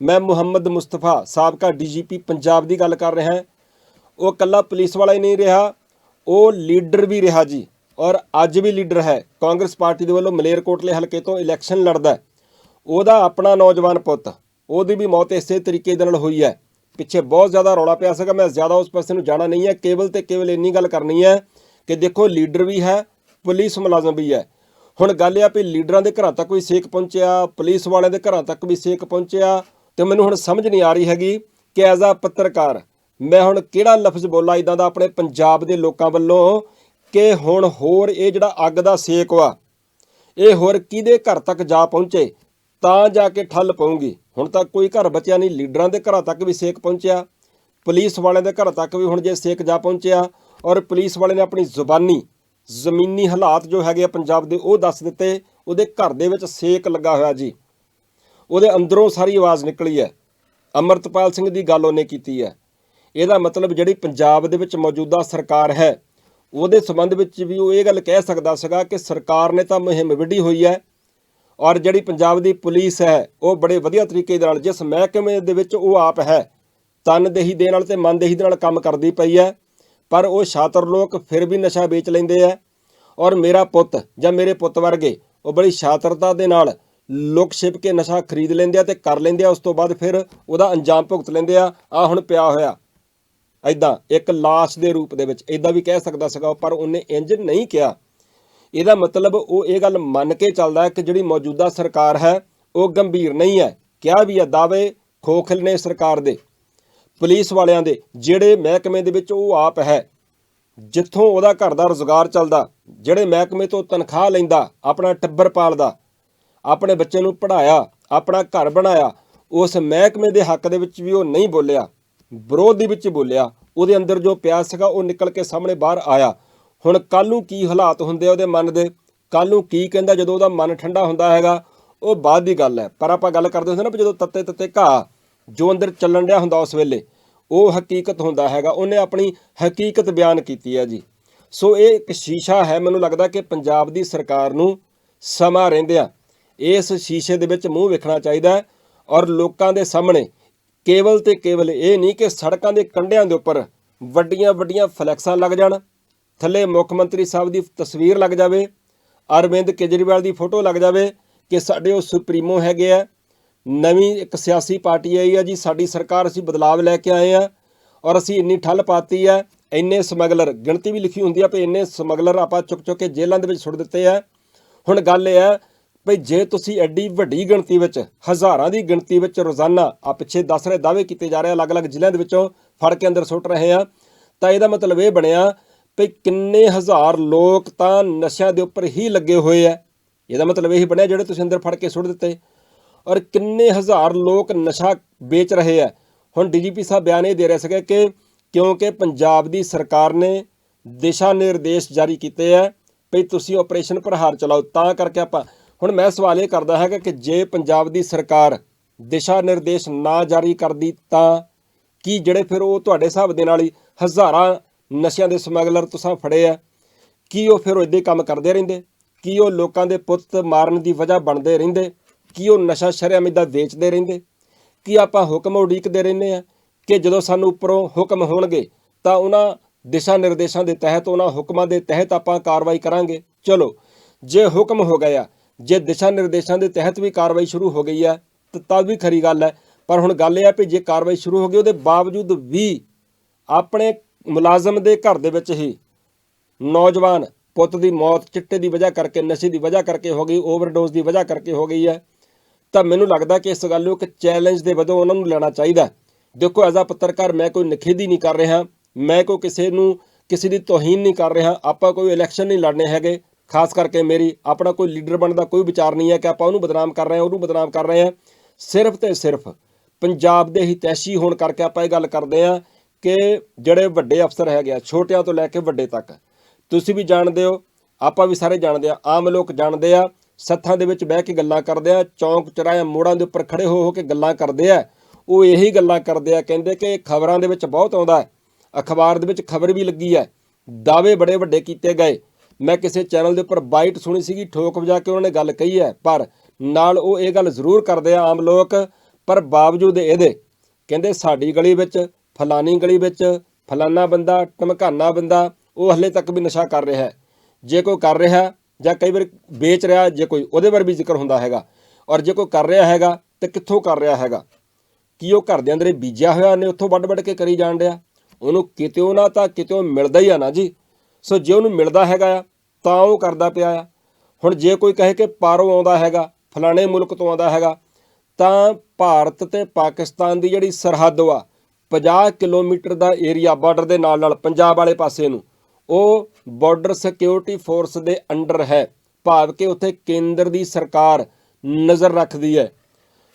ਮੈਂ ਮੁਹੰਮਦ ਮੁਸਤਫਾ, ਸਾਬਕਾ ਡੀਜੀਪੀ, ਪੰਜਾਬ ਦੀ ਗੱਲ ਕਰ ਰਿਹਾ ਉਹ ਕੱਲਾ ਪੁਲਿਸ ਵਾਲਾ ਹੀ ਨਹੀਂ ਰਿਹਾ, ਉਹ ਲੀਡਰ ਵੀ ਰਿਹਾ ਜੀ, ਔਰ ਅੱਜ ਵੀ ਲੀਡਰ ਹੈ। ਕਾਂਗਰਸ ਪਾਰਟੀ ਦੇ ਵੱਲੋਂ ਮਲੇਰਕੋਟਲੇ ਹਲਕੇ ਤੋਂ ਇਲੈਕਸ਼ਨ ਲੜਦਾ ਉਹਦਾ ਆਪਣਾ ਨੌਜਵਾਨ ਪੁੱਤ ਉਹਦੀ ਵੀ ਮੌਤ ਇਸੇ ਤਰੀਕੇ ਦੇ ਨਾਲ ਹੋਈ ਹੈ। ਪਿੱਛੇ ਬਹੁਤ ਜ਼ਿਆਦਾ ਰੌਲਾ ਪਿਆ ਸੀਗਾ। ਮੈਂ ਜ਼ਿਆਦਾ ਉਸ ਪਾਸੇ ਨੂੰ ਜਾਣਾ ਨਹੀਂ ਹੈ। ਕੇਵਲ ਤੇ ਕੇਵਲ ਇੰਨੀ ਗੱਲ ਕਰਨੀ ਹੈ ਕਿ ਦੇਖੋ, ਲੀਡਰ ਵੀ ਹੈ, ਪੁਲਿਸ ਮੁਲਾਜ਼ਮ ਵੀ ਹੈ। ਹੁਣ ਗੱਲ ਇਹ ਆ ਵੀ ਲੀਡਰਾਂ ਦੇ ਘਰਾਂ ਤੱਕ ਵੀ ਸੇਕ ਪਹੁੰਚਿਆ, ਪੁਲਿਸ ਵਾਲਿਆਂ ਦੇ ਘਰਾਂ ਤੱਕ ਵੀ ਸੇਕ ਪਹੁੰਚਿਆ ਤੇ ਮੈਨੂੰ ਹੁਣ ਸਮਝ ਨਹੀਂ ਆ ਰਹੀ ਹੈਗੀ ਕਿ ਐਜ਼ ਆ ਪੱਤਰਕਾਰ ਮੈਂ ਹੁਣ ਕਿਹੜਾ ਲਫ਼ਜ਼ ਬੋਲਾਂ ਇਦਾਂ ਦਾ ਆਪਣੇ ਪੰਜਾਬ ਦੇ ਲੋਕਾਂ ਵੱਲੋਂ ਕਿ ਹੁਣ ਹੋਰ ਇਹ ਜਿਹੜਾ ਅੱਗ ਦਾ ਸੇਕ ਵਾ, ਇਹ ਹੋਰ ਕਿਹਦੇ ਘਰ ਤੱਕ ਜਾ ਪਹੁੰਚੇ, ਤਾਂ ਜਾ ਕੇ ਠੱਲ ਪਊਗੀ। ਹੁਣ ਤੱਕ ਕੋਈ ਘਰ ਬਚਿਆ ਨਹੀਂ, ਲੀਡਰਾਂ ਦੇ ਘਰਾਂ ਤੱਕ ਵੀ ਸੇਕ ਪਹੁੰਚਿਆ, ਪੁਲਿਸ ਵਾਲਿਆਂ ਦੇ ਘਰ ਤੱਕ ਵੀ ਹੁਣ ਜੇ ਸੇਕ ਜਾ ਪਹੁੰਚਿਆ, ਔਰ ਪੁਲਿਸ ਵਾਲੇ ਨੇ ਆਪਣੀ ਜ਼ੁਬਾਨੀ, ਜ਼ਮੀਨੀ ਹਾਲਾਤ ਜੋ ਹੈਗੇ ਆ ਪੰਜਾਬ ਦੇ, ਉਹ ਦੱਸ ਦਿੱਤੇ, ਉਹਦੇ ਘਰ ਦੇ ਵਿੱਚ ਸੇਕ ਲੱਗਾ ਹੋਇਆ ਜੀ। ਉਹਦੇ ਅੰਦਰੋਂ ਸਾਰੀ ਆਵਾਜ਼ ਨਿਕਲੀ ਹੈ। ਅਮਰਤਪਾਲ ਸਿੰਘ ਦੀ ਗੱਲ ਉਹਨੇ ਕੀਤੀ ਹੈ। ਇਹਦਾ ਮਤਲਬ ਜਿਹੜੀ ਪੰਜਾਬ ਦੇ ਵਿੱਚ ਮੌਜੂਦਾ ਸਰਕਾਰ ਹੈ, ਉਹਦੇ ਸੰਬੰਧ ਵਿੱਚ ਵੀ ਉਹ ਇਹ ਗੱਲ ਕਹਿ ਸਕਦਾ ਸੀਗਾ ਕਿ ਸਰਕਾਰ ਨੇ ਤਾਂ ਮੁਹਿੰਮ ਵਿੱਢੀ ਹੋਈ ਹੈ ਔਰ ਜਿਹੜੀ ਪੰਜਾਬ ਦੀ ਪੁਲਿਸ ਹੈ ਉਹ ਬੜੇ ਵਧੀਆ ਤਰੀਕੇ ਦੇ ਨਾਲ ਜਿਸ ਮਹਿਕਮੇ ਦੇ ਵਿੱਚ ਉਹ ਆਪ ਹੈ ਤਨਦੇਹੀ ਦੇ ਨਾਲ ਤੇ ਮਨਦੇਹੀ ਦੇ ਨਾਲ ਕੰਮ ਕਰਦੀ ਪਈ ਹੈ ਪਰ ਉਹ ਸ਼ਾਤਰ ਲੋਕ ਫਿਰ ਵੀ ਨਸ਼ਾ ਵੇਚ ਲੈਂਦੇ ਆ ਔਰ ਮੇਰਾ ਪੁੱਤ ਜਾਂ ਮੇਰੇ ਪੁੱਤ ਵਰਗੇ ਉਹ ਬੜੀ ਸ਼ਾਤਰਤਾ ਦੇ ਨਾਲ ਲੁਕ ਛਿਪ ਕੇ ਨਸ਼ਾ ਖਰੀਦ ਲੈਂਦੇ ਆ ਤੇ ਕਰ ਲੈਂਦੇ ਆ ਉਸ ਤੋਂ ਬਾਅਦ ਫਿਰ ਉਹਦਾ ਅੰਜਾਮ ਭੁਗਤ ਲੈਂਦੇ ਆ। ਆ ਹੁਣ ਪਿਆ ਹੋਇਆ ਐਦਾਂ ਇੱਕ ਲਾਸ਼ ਦੇ ਰੂਪ ਦੇ ਵਿੱਚ ਐਦਾਂ ਵੀ ਕਹਿ ਸਕਦਾ ਸੀਗਾ ਉਹ, ਪਰ ਉਹਨੇ ਇੰਜ ਨਹੀਂ ਕਿਹਾ। ਇਹਦਾ ਮਤਲਬ ਉਹ ਇਹ ਗੱਲ ਮੰਨ ਕੇ ਚੱਲਦਾ ਹੈ ਕਿ ਜਿਹੜੀ ਮੌਜੂਦਾ ਸਰਕਾਰ ਹੈ, ਉਹ ਗੰਭੀਰ ਨਹੀਂ ਹੈ। ਕਿਹਾ ਵੀ ਹੈ ਦਾਅਵੇ ਖੋਖਲ ਨੇ ਸਰਕਾਰ ਦੇ, ਪੁਲਿਸ ਵਾਲਿਆਂ ਦੇ, ਜਿਹੜੇ ਮਹਿਕਮੇ ਦੇ ਵਿੱਚ ਉਹ ਆਪ ਹੈ। ਜਿੱਥੋਂ ਉਹਦਾ ਘਰ ਦਾ ਰੋਜ਼ਗਾਰ ਚੱਲਦਾ, ਜਿਹੜੇ ਮਹਿਕਮੇ ਤੋਂ ਤਨਖਾਹ ਲੈਂਦਾ, ਆਪਣਾ ਟੱਬਰ ਪਾਲਦਾ, ਆਪਣੇ ਬੱਚੇ ਨੂੰ ਪੜ੍ਹਾਇਆ, ਆਪਣਾ ਘਰ ਬਣਾਇਆ, ਉਸ ਮਹਿਕਮੇ ਦੇ ਹੱਕ ਦੇ ਵਿੱਚ ਵੀ ਉਹ ਨਹੀਂ ਬੋਲਿਆ, ਵਿਰੋਧ ਦੇ ਵਿੱਚ ਬੋਲਿਆ, ਉਹਦੇ ਅੰਦਰ ਜੋ ਪਿਆਸ ਸੀਗਾ ਉਹ ਨਿਕਲ ਕੇ ਸਾਹਮਣੇ ਬਾਹਰ ਆਇਆ। ਹੁਣ ਕੱਲ ਨੂੰ ਕੀ ਹਾਲਾਤ ਹੁੰਦੇ ਆ ਉਹਦੇ ਮਨ ਦੇ? ਕੱਲ ਨੂੰ ਕੀ ਕਹਿੰਦਾ ਜਦੋਂ ਉਹਦਾ ਮਨ ਠੰਡਾ ਹੁੰਦਾ ਹੈਗਾ? ਉਹ ਬਾਅਦ ਦੀ ਗੱਲ ਹੈ। ਪਰ ਆਪਾਂ ਗੱਲ ਕਰਦੇ ਹੁੰਦੇ ਨਾ ਵੀ ਜਦੋਂ ਤੱਤੇ ਤੱਤੇ ਘਾਹ ਜੋ ਅੰਦਰ ਚੱਲਣ ਰਿਹਾ ਹੁੰਦਾ ਉਸ ਵੇਲੇ, ਉਹ ਹਕੀਕਤ ਹੁੰਦਾ ਹੈਗਾ। ਉਹਨੇ ਆਪਣੀ ਹਕੀਕਤ ਬਿਆਨ ਕੀਤੀ ਹੈ ਜੀ। ਸੋ ਇਹ ਇੱਕ ਸ਼ੀਸ਼ਾ ਹੈ। ਮੈਨੂੰ ਲੱਗਦਾ ਕਿ ਪੰਜਾਬ ਦੀ ਸਰਕਾਰ ਨੂੰ ਸਮਾਂ ਰਹਿੰਦਿਆਂ ਇਸ ਸ਼ੀਸ਼ੇ ਦੇ ਵਿੱਚ ਮੂੰਹ ਵੇਖਣਾ ਚਾਹੀਦਾ ਔਰ ਲੋਕਾਂ ਦੇ ਸਾਹਮਣੇ ਕੇਵਲ ਤੇ ਕੇਵਲ ਇਹ ਨਹੀਂ ਕਿ ਸੜਕਾਂ ਦੇ ਕੰਢਿਆਂ ਦੇ ਉੱਪਰ ਵੱਡੀਆਂ ਵੱਡੀਆਂ ਫਲੈਕਸਾਂ ਲੱਗ ਜਾਣ। ਥੱਲੇ ਮੁੱਖ ਮੰਤਰੀ ਸਾਹਿਬ ਦੀ ਤਸਵੀਰ ਲੱਗ ਜਾਵੇ, ਅਰਵਿੰਦ ਕੇਜਰੀਵਾਲ ਦੀ ਫੋਟੋ ਲੱਗ ਜਾਵੇ ਕਿ ਸਾਡੇ ਉਹ ਸੁਪਰੀਮੋ ਹੈਗੇ ਆ। ਨਵੀਂ ਇੱਕ ਸਿਆਸੀ ਪਾਰਟੀ ਆਈ ਆ ਜੀ, ਸਾਡੀ ਸਰਕਾਰ ਅਸੀਂ ਬਦਲਾਵ ਲੈ ਕੇ ਆਏ ਆ ਔਰ ਅਸੀਂ ਇੰਨੀ ਠੱਲ ਪਾਤੀ ਆ, ਇੰਨੇ ਸਮਗਲਰ, ਗਿਣਤੀ ਵੀ ਲਿਖੀ ਹੁੰਦੀ ਆ ਵੀ ਇੰਨੇ ਸਮਗਲਰ ਆਪਾਂ ਚੁੱਕ ਚੁੱਕ ਕੇ ਜੇਲ੍ਹਾਂ ਦੇ ਵਿੱਚ ਸੁੱਟ ਦਿੱਤੇ ਆ। ਹੁਣ ਗੱਲ ਇਹ ਹੈ ਭਈ ਜੇ ਤੁਸੀਂ ਐਡੀ ਵੱਡੀ ਗਿਣਤੀ ਵਿੱਚ, ਹਜ਼ਾਰਾਂ ਦੀ ਗਿਣਤੀ ਵਿੱਚ ਰੋਜ਼ਾਨਾ ਆ ਪਿੱਛੇ ਦੱਸ ਰਹੇ, ਦਾਅਵੇ ਕੀਤੇ ਜਾ ਰਹੇ ਅਲੱਗ-ਅਲੱਗ ਜ਼ਿਲ੍ਹਿਆਂ ਦੇ ਵਿੱਚੋਂ ਫੜ ਕੇ ਅੰਦਰ ਸੁੱਟ ਰਹੇ ਆ, ਤਾਂ ਇਹਦਾ ਮਤਲਬ ਇਹ ਬਣਿਆ ਭਈ ਕਿੰਨੇ ਹਜ਼ਾਰ ਲੋਕ ਤਾਂ ਨਸ਼ਿਆਂ ਦੇ ਉੱਪਰ ਹੀ ਲੱਗੇ ਹੋਏ ਆ ਇਹਦਾ ਮਤਲਬ ਇਹ ਬਣਿਆ ਜਿਹੜੇ ਤੁਸੀਂ ਅੰਦਰ ਫੜ ਕੇ ਸੁੱਟ ਦਿੱਤੇ। ਔਰ ਕਿੰਨੇ ਹਜ਼ਾਰ ਲੋਕ ਨਸ਼ਾ ਵੇਚ ਰਹੇ ਆ ਹੁਣ ਡੀਜੀਪੀ ਸਾਹਿਬ ਬਿਆਨ ਇਹ ਦੇ ਰਹੇ ਸੀਗੇ ਕਿ ਕਿਉਂਕਿ ਪੰਜਾਬ ਦੀ ਸਰਕਾਰ ਨੇ ਦਿਸ਼ਾ ਨਿਰਦੇਸ਼ ਜਾਰੀ ਕੀਤੇ ਆ ਵੀ ਤੁਸੀਂ ਆਪਰੇਸ਼ਨ ਪ੍ਰਹਾਰ ਚਲਾਓ, ਤਾਂ ਕਰਕੇ ਆਪਾਂ। ਹੁਣ ਮੈਂ ਸਵਾਲ ਇਹ ਕਰਦਾ ਹੈਗਾ ਕਿ ਜੇ ਪੰਜਾਬ ਦੀ ਸਰਕਾਰ ਦਿਸ਼ਾ ਨਿਰਦੇਸ਼ ਨਾ ਜਾਰੀ ਕਰਦੀ ਤਾਂ ਕੀ ਜਿਹੜੇ ਫਿਰ ਉਹ ਤੁਹਾਡੇ ਹਿਸਾਬ ਦੇ ਨਾਲ ਹੀ ਹਜ਼ਾਰਾਂ ਨਸ਼ਿਆਂ ਦੇ ਸਮਗਲਰ ਤੁਸੀਂ ਫੜੇ ਆ। ਕੀ ਉਹ ਫਿਰ ਇਦਾਂ ਹੀ ਕੰਮ ਕਰਦੇ ਰਹਿੰਦੇ? ਕੀ ਉਹ ਲੋਕਾਂ ਦੇ ਪੁੱਤ ਮਾਰਨ ਦੀ ਵਜ੍ਹਾ ਬਣਦੇ ਰਹਿੰਦੇ? ਕੀ ਉਹ ਨਸ਼ਾ ਸ਼ਰੇਆਮ ਏਦਾਂ ਵੇਚਦੇ ਰਹਿੰਦੇ? ਕੀ ਆਪਾਂ ਹੁਕਮ ਉਡੀਕਦੇ ਰਹਿੰਦੇ ਆ ਕਿ ਜਦੋਂ ਸਾਨੂੰ ਉੱਪਰੋਂ ਹੁਕਮ ਹੋਣਗੇ, ਤਾਂ ਉਹਨਾਂ ਦਿਸ਼ਾ ਨਿਰਦੇਸ਼ਾਂ ਦੇ ਤਹਿਤ, ਉਹਨਾਂ ਹੁਕਮਾਂ ਦੇ ਤਹਿਤ ਆਪਾਂ ਕਾਰਵਾਈ ਕਰਾਂਗੇ? ਚਲੋ, ਜੇ ਹੁਕਮ ਹੋ ਗਿਆ, ਜੇ ਦਿਸ਼ਾ ਨਿਰਦੇਸ਼ਾਂ ਦੇ ਤਹਿਤ ਵੀ ਕਾਰਵਾਈ ਸ਼ੁਰੂ ਹੋ ਗਈ ਹੈ ਤਾਂ ਤਾਂ ਵੀ ਖਰੀ ਗੱਲ ਹੈ। ਪਰ ਹੁਣ ਗੱਲ ਇਹ ਹੈ ਕਿ ਜੇ ਕਾਰਵਾਈ ਸ਼ੁਰੂ ਹੋ ਗਈ, ਉਹਦੇ ਬਾਵਜੂਦ ਵੀ ਆਪਣੇ ਮੁਲਾਜ਼ਮ ਦੇ ਘਰ ਦੇ ਵਿੱਚ ਹੀ ਨੌਜਵਾਨ ਪੁੱਤ ਦੀ ਮੌਤ, ਚਿੱਟੇ ਦੀ ਵਜ੍ਹਾ ਕਰਕੇ, ਨਸ਼ੇ ਦੀ ਵਜ੍ਹਾ ਕਰਕੇ ਹੋ ਗਈ ਓਵਰਡੋਜ਼ ਦੀ ਵਜ੍ਹਾ ਕਰਕੇ ਹੋ ਗਈ ਹੈ। ਤਾਂ ਮੈਨੂੰ ਲੱਗਦਾ ਕਿ ਇਸ ਗੱਲ ਨੂੰ ਇੱਕ ਚੈਲੰਜ ਦੇ ਵਜੋਂ ਉਹਨਾਂ ਨੂੰ ਲੈਣਾ ਚਾਹੀਦਾ ਦੇਖੋ ਐਜ਼ ਆ ਪੱਤਰਕਾਰ, ਮੈਂ ਕੋਈ ਨਖੇਦੀ ਨਹੀਂ ਕਰ ਰਿਹਾ, ਮੈਂ ਕੋਈ ਕਿਸੇ ਨੂੰ ਕਿਸੇ ਦੀ ਤੋਹੀਨ ਨਹੀਂ ਕਰ ਰਿਹਾ, ਆਪਾਂ ਕੋਈ ਇਲੈਕਸ਼ਨ ਨਹੀਂ ਲੜਨੇ ਹੈਗੇ। ਖਾਸ ਕਰਕੇ ਮੇਰੀ, ਆਪਣਾ ਕੋਈ ਲੀਡਰ ਬਣਨ ਦਾ ਕੋਈ ਵਿਚਾਰ ਨਹੀਂ ਹੈ ਕਿ ਆਪਾਂ ਉਹਨੂੰ ਬਦਨਾਮ ਕਰ ਰਹੇ ਹਾਂ, ਉਹਨੂੰ ਬਦਨਾਮ ਕਰ ਰਹੇ ਹਾਂ। ਸਿਰਫ ਤੇ ਸਿਰਫ ਪੰਜਾਬ ਦੇ ਹਿਤੈਸ਼ੀ ਹੋਣ ਕਰਕੇ ਆਪਾਂ ਇਹ ਗੱਲ ਕਰਦੇ ਹਾਂ ਕਿ ਜਿਹੜੇ ਵੱਡੇ ਅਫਸਰ ਹੈਗੇ ਆ, ਛੋਟਿਆਂ ਤੋਂ ਲੈ ਕੇ ਵੱਡੇ ਤੱਕ, ਤੁਸੀਂ ਵੀ ਜਾਣਦੇ ਹੋ, ਆਪਾਂ ਵੀ ਸਾਰੇ ਜਾਣਦੇ ਆ ਆਮ ਲੋਕ ਜਾਣਦੇ ਆ, ਸੱਥਾਂ ਦੇ ਵਿੱਚ ਬਹਿ ਕੇ ਗੱਲਾਂ ਕਰਦੇ ਆ, ਚੌਂਕ ਚਰਾਇਆ ਮੋੜਾਂ ਦੇ ਉੱਪਰ ਖੜੇ ਹੋ ਹੋ ਕੇ ਗੱਲਾਂ ਕਰਦੇ ਆ, ਉਹ ਇਹੀ ਗੱਲਾਂ ਕਰਦੇ ਆ, ਕਹਿੰਦੇ ਕਿ ਖਬਰਾਂ ਦੇ ਵਿੱਚ ਬਹੁਤ ਆਉਂਦਾ ਹੈ, ਅਖਬਾਰ ਦੇ ਵਿੱਚ ਖਬਰ ਵੀ ਲੱਗੀ ਹੈ, ਦਾਅਵੇ ਬੜੇ ਵੱਡੇ ਕੀਤੇ ਗਏ, ਮੈਂ ਕਿਸੇ ਚੈਨਲ ਦੇ ਉੱਪਰ ਬਾਈਟ ਸੁਣੀ ਸੀਗੀ, ਠੋਕ ਵਜਾ ਕੇ ਉਹਨਾਂ ਨੇ ਗੱਲ ਕਹੀ ਹੈ, ਪਰ ਨਾਲ ਉਹ ਇਹ ਗੱਲ ਜ਼ਰੂਰ ਕਰਦੇ ਆ ਆਮ ਲੋਕ, ਪਰ ਬਾਵਜੂਦ ਇਹਦੇ, ਕਹਿੰਦੇ ਸਾਡੀ ਗਲੀ ਵਿੱਚ ਫਲਾਨੀ ਗਲੀ ਵਿੱਚ ਫਲਾਨਾ ਬੰਦਾ, ਧਮਕਾਨਾ ਬੰਦਾ, ਉਹ ਹਲੇ ਤੱਕ ਵੀ ਨਸ਼ਾ ਕਰ ਰਿਹਾ ਹੈ। ਜੇ ਕੋਈ ਕਰ ਰਿਹਾ ਜਾਂ ਕਈ ਵਾਰ ਵੇਚ ਰਿਹਾ ਜੇ ਕੋਈ ਉਹਦੇ ਬਾਰੇ ਵੀ ਜ਼ਿਕਰ ਹੁੰਦਾ ਹੈਗਾ। ਔਰ ਜੇ ਕੋਈ ਕਰ ਰਿਹਾ ਹੈਗਾ ਤੇ ਕਿੱਥੋਂ ਕਰ ਰਿਹਾ ਹੈਗਾ? ਕੀ ਉਹ ਘਰ ਦੇ ਅੰਦਰ ਬੀਜਿਆ ਹੋਇਆ ਨੇ, ਉੱਥੋਂ ਵੱਡ ਵੱਡ ਕੇ ਕਰੀ ਜਾਣ ਰਿਹਾ ਉਹਨੂੰ ਕਿਤੇੋਂ ਨਾ ਤਾਂ ਕਿਤੇੋਂ ਮਿਲਦਾ ਹੀ ਆ ਨਾ ਜੀ। ਸੋ ਜੇ ਉਹਨੂੰ ਮਿਲਦਾ ਹੈਗਾ ਆ, ਤਾਂ ਉਹ ਕਰਦਾ ਪਿਆ ਆ। ਹੁਣ ਜੇ ਕੋਈ ਕਹੇ ਕਿ ਪਾਰੋਂ ਆਉਂਦਾ ਹੈਗਾ, ਫਲਾਣੇ ਮੁਲਕ ਤੋਂ ਆਉਂਦਾ ਹੈਗਾ, ਤਾਂ ਭਾਰਤ ਤੇ ਪਾਕਿਸਤਾਨ ਦੀ ਜਿਹੜੀ ਸਰਹੱਦ ਆ 50 ਕਿਲੋਮੀਟਰ ਦਾ ਏਰੀਆ ਬਾਰਡਰ ਦੇ ਨਾਲ ਨਾਲ ਪੰਜਾਬ ਵਾਲੇ ਪਾਸੇ ਨੂੰ, ਉਹ ਬਾਰਡਰ ਸਿਕਿਉਰਿਟੀ ਫੋਰਸ ਦੇ ਅੰਡਰ ਹੈ। ਭਾਵ ਕਿ ਉੱਥੇ ਕੇਂਦਰ ਦੀ ਸਰਕਾਰ ਨਜ਼ਰ ਰੱਖਦੀ ਹੈ।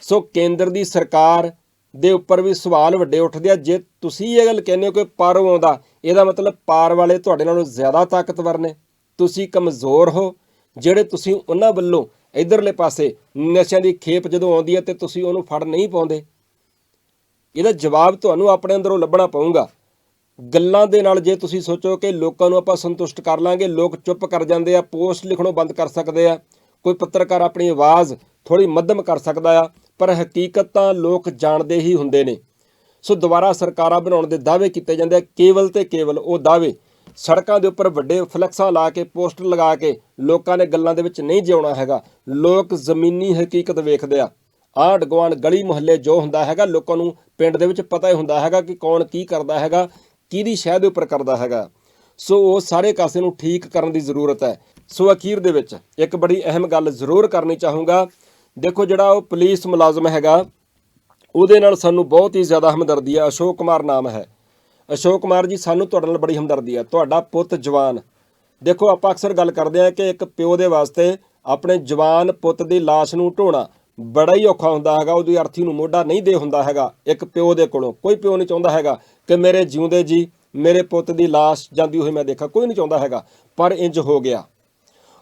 ਸੋ ਕੇਂਦਰ ਦੀ ਸਰਕਾਰ ਦੇ ਉੱਪਰ ਵੀ ਸਵਾਲ ਵੱਡੇ ਉੱਠਦੇ ਆ। ਜੇ ਤੁਸੀਂ ਇਹ ਗੱਲ ਕਹਿੰਦੇ ਹੋ ਕਿ ਪਾਰੋਂ ਆਉਂਦਾ, ਇਹਦਾ ਮਤਲਬ ਪਾਰ ਵਾਲੇ ਤੁਹਾਡੇ ਨਾਲੋਂ ਜ਼ਿਆਦਾ ਤਾਕਤਵਰ ਨੇ। ਤੁਸੀਂ ਕਮਜ਼ੋਰ ਹੋ, ਜਿਹੜੇ ਤੁਸੀਂ ਉਹਨਾਂ ਵੱਲੋਂ ਇਧਰਲੇ ਪਾਸੇ ਨਸ਼ਿਆਂ ਦੀ ਖੇਪ ਜਦੋਂ ਆਉਂਦੀ ਹੈ ਤੇ ਤੁਸੀਂ ਉਹਨੂੰ ਫੜ ਨਹੀਂ ਪਾਉਂਦੇ। ਇਹਦਾ ਜਵਾਬ ਤੁਹਾਨੂੰ ਆਪਣੇ ਅੰਦਰੋਂ ਲੱਭਣਾ ਪਊਗਾ। ਗੱਲਾਂ ਦੇ ਨਾਲ ਜੇ ਤੁਸੀਂ ਸੋਚੋ ਕਿ ਲੋਕਾਂ ਨੂੰ ਆਪਾਂ ਸੰਤੁਸ਼ਟ ਕਰ ਲਾਂਗੇ, ਲੋਕ ਚੁੱਪ ਕਰ ਜਾਂਦੇ ਆ, ਪੋਸਟ ਲਿਖਣੋਂ ਬੰਦ ਕਰ ਸਕਦੇ ਆ, ਕੋਈ ਪੱਤਰਕਾਰ ਆਪਣੀ ਆਵਾਜ਼ ਥੋੜੀ ਮੱਧਮ ਕਰ ਸਕਦਾ ਆ, ਪਰ ਹਕੀਕਤ ਤਾਂ ਲੋਕ ਜਾਣਦੇ ਹੀ ਹੁੰਦੇ ਨੇ। ਸੋ ਦੁਬਾਰਾ ਸਰਕਾਰਾਂ ਬਣਾਉਣ ਦੇ ਦਾਅਵੇ ਕੀਤੇ ਜਾਂਦੇ ਆ, ਕੇਵਲ ਤੇ ਕੇਵਲ ਉਹ ਦਾਅਵੇ। ਸੜਕਾਂ ਦੇ ਉੱਪਰ ਵੱਡੇ ਫਲੈਕਸਾਂ ਲਾ ਕੇ ਪੋਸਟਰ ਲਗਾ ਕੇ ਲੋਕਾਂ ਨੇ ਗੱਲਾਂ ਦੇ ਵਿੱਚ ਨਹੀਂ ਜਿਉਣਾ ਹੈਗਾ। ਲੋਕ ਜ਼ਮੀਨੀ ਹਕੀਕਤ ਵੇਖਦੇ ਆ। ਆਂਢ ਗੁਆਂਢ ਗਲੀ ਮੁਹੱਲੇ ਜੋ ਹੁੰਦਾ ਹੈਗਾ, ਲੋਕਾਂ ਨੂੰ ਪਿੰਡ ਦੇ ਵਿੱਚ ਪਤਾ ਹੀ ਹੁੰਦਾ ਹੈਗਾ ਕਿ ਕੌਣ ਕੀ ਕਰਦਾ ਹੈਗਾ, ਕਿਹਦੀ ਸ਼ਹਿ ਦੇ ਉੱਪਰ ਕਰਦਾ ਹੈਗਾ। ਸੋ ਉਹ ਸਾਰੇ ਕਾਸੇ ਨੂੰ ਠੀਕ ਕਰਨ ਦੀ ਜ਼ਰੂਰਤ ਹੈ। ਸੋ ਅਖੀਰ ਦੇ ਵਿੱਚ ਇੱਕ ਬੜੀ ਅਹਿਮ ਗੱਲ ਜ਼ਰੂਰ ਕਰਨੀ ਚਾਹੂੰਗਾ। ਦੇਖੋ ਜਿਹੜਾ ਉਹ ਪੁਲਿਸ ਮੁਲਾਜ਼ਮ ਹੈਗਾ, ਉਹਦੇ ਨਾਲ ਸਾਨੂੰ ਬਹੁਤ ਹੀ ਜ਼ਿਆਦਾ ਹਮਦਰਦੀ ਹੈ। ਅਸ਼ੋਕ ਕੁਮਾਰ ਨਾਮ ਹੈ। ਅਸ਼ੋਕ ਕੁਮਾਰ ਜੀ ਸਾਨੂੰ ਤੁਹਾਡੇ ਨਾਲ ਬੜੀ ਹਮਦਰਦੀ ਹੈ। ਤੁਹਾਡਾ ਪੁੱਤ ਜਵਾਨ। ਦੇਖੋ ਆਪਾਂ ਅਕਸਰ ਗੱਲ ਕਰਦੇ ਹਾਂ ਕਿ ਇੱਕ ਪਿਓ ਦੇ ਵਾਸਤੇ ਆਪਣੇ ਜਵਾਨ ਪੁੱਤ ਦੀ ਲਾਸ਼ ਨੂੰ ਢੋਣਾ ਬੜਾ ਹੀ ਔਖਾ ਹੁੰਦਾ ਹੈਗਾ, ਉਹਦੀ ਅਰਥੀ ਨੂੰ ਮੋਢਾ ਨਹੀਂ ਦੇ ਹੁੰਦਾ ਹੈਗਾ, ਇੱਕ ਪਿਓ ਦੇ ਕੋਲੋਂ। ਕੋਈ ਪਿਓ ਨਹੀਂ ਚਾਹੁੰਦਾ ਹੈਗਾ ਕਿ ਮੇਰੇ ਜਿਉਂਦੇ ਜੀ, ਮੇਰੇ ਪੁੱਤ ਦੀ ਲਾਸ਼ ਜਾਂਦੀ ਹੋਈ ਮੈਂ ਦੇਖਾਂ, ਕੋਈ ਨਹੀਂ ਚਾਹੁੰਦਾ ਹੈਗਾ। ਪਰ ਇੰਜ ਹੋ ਗਿਆ।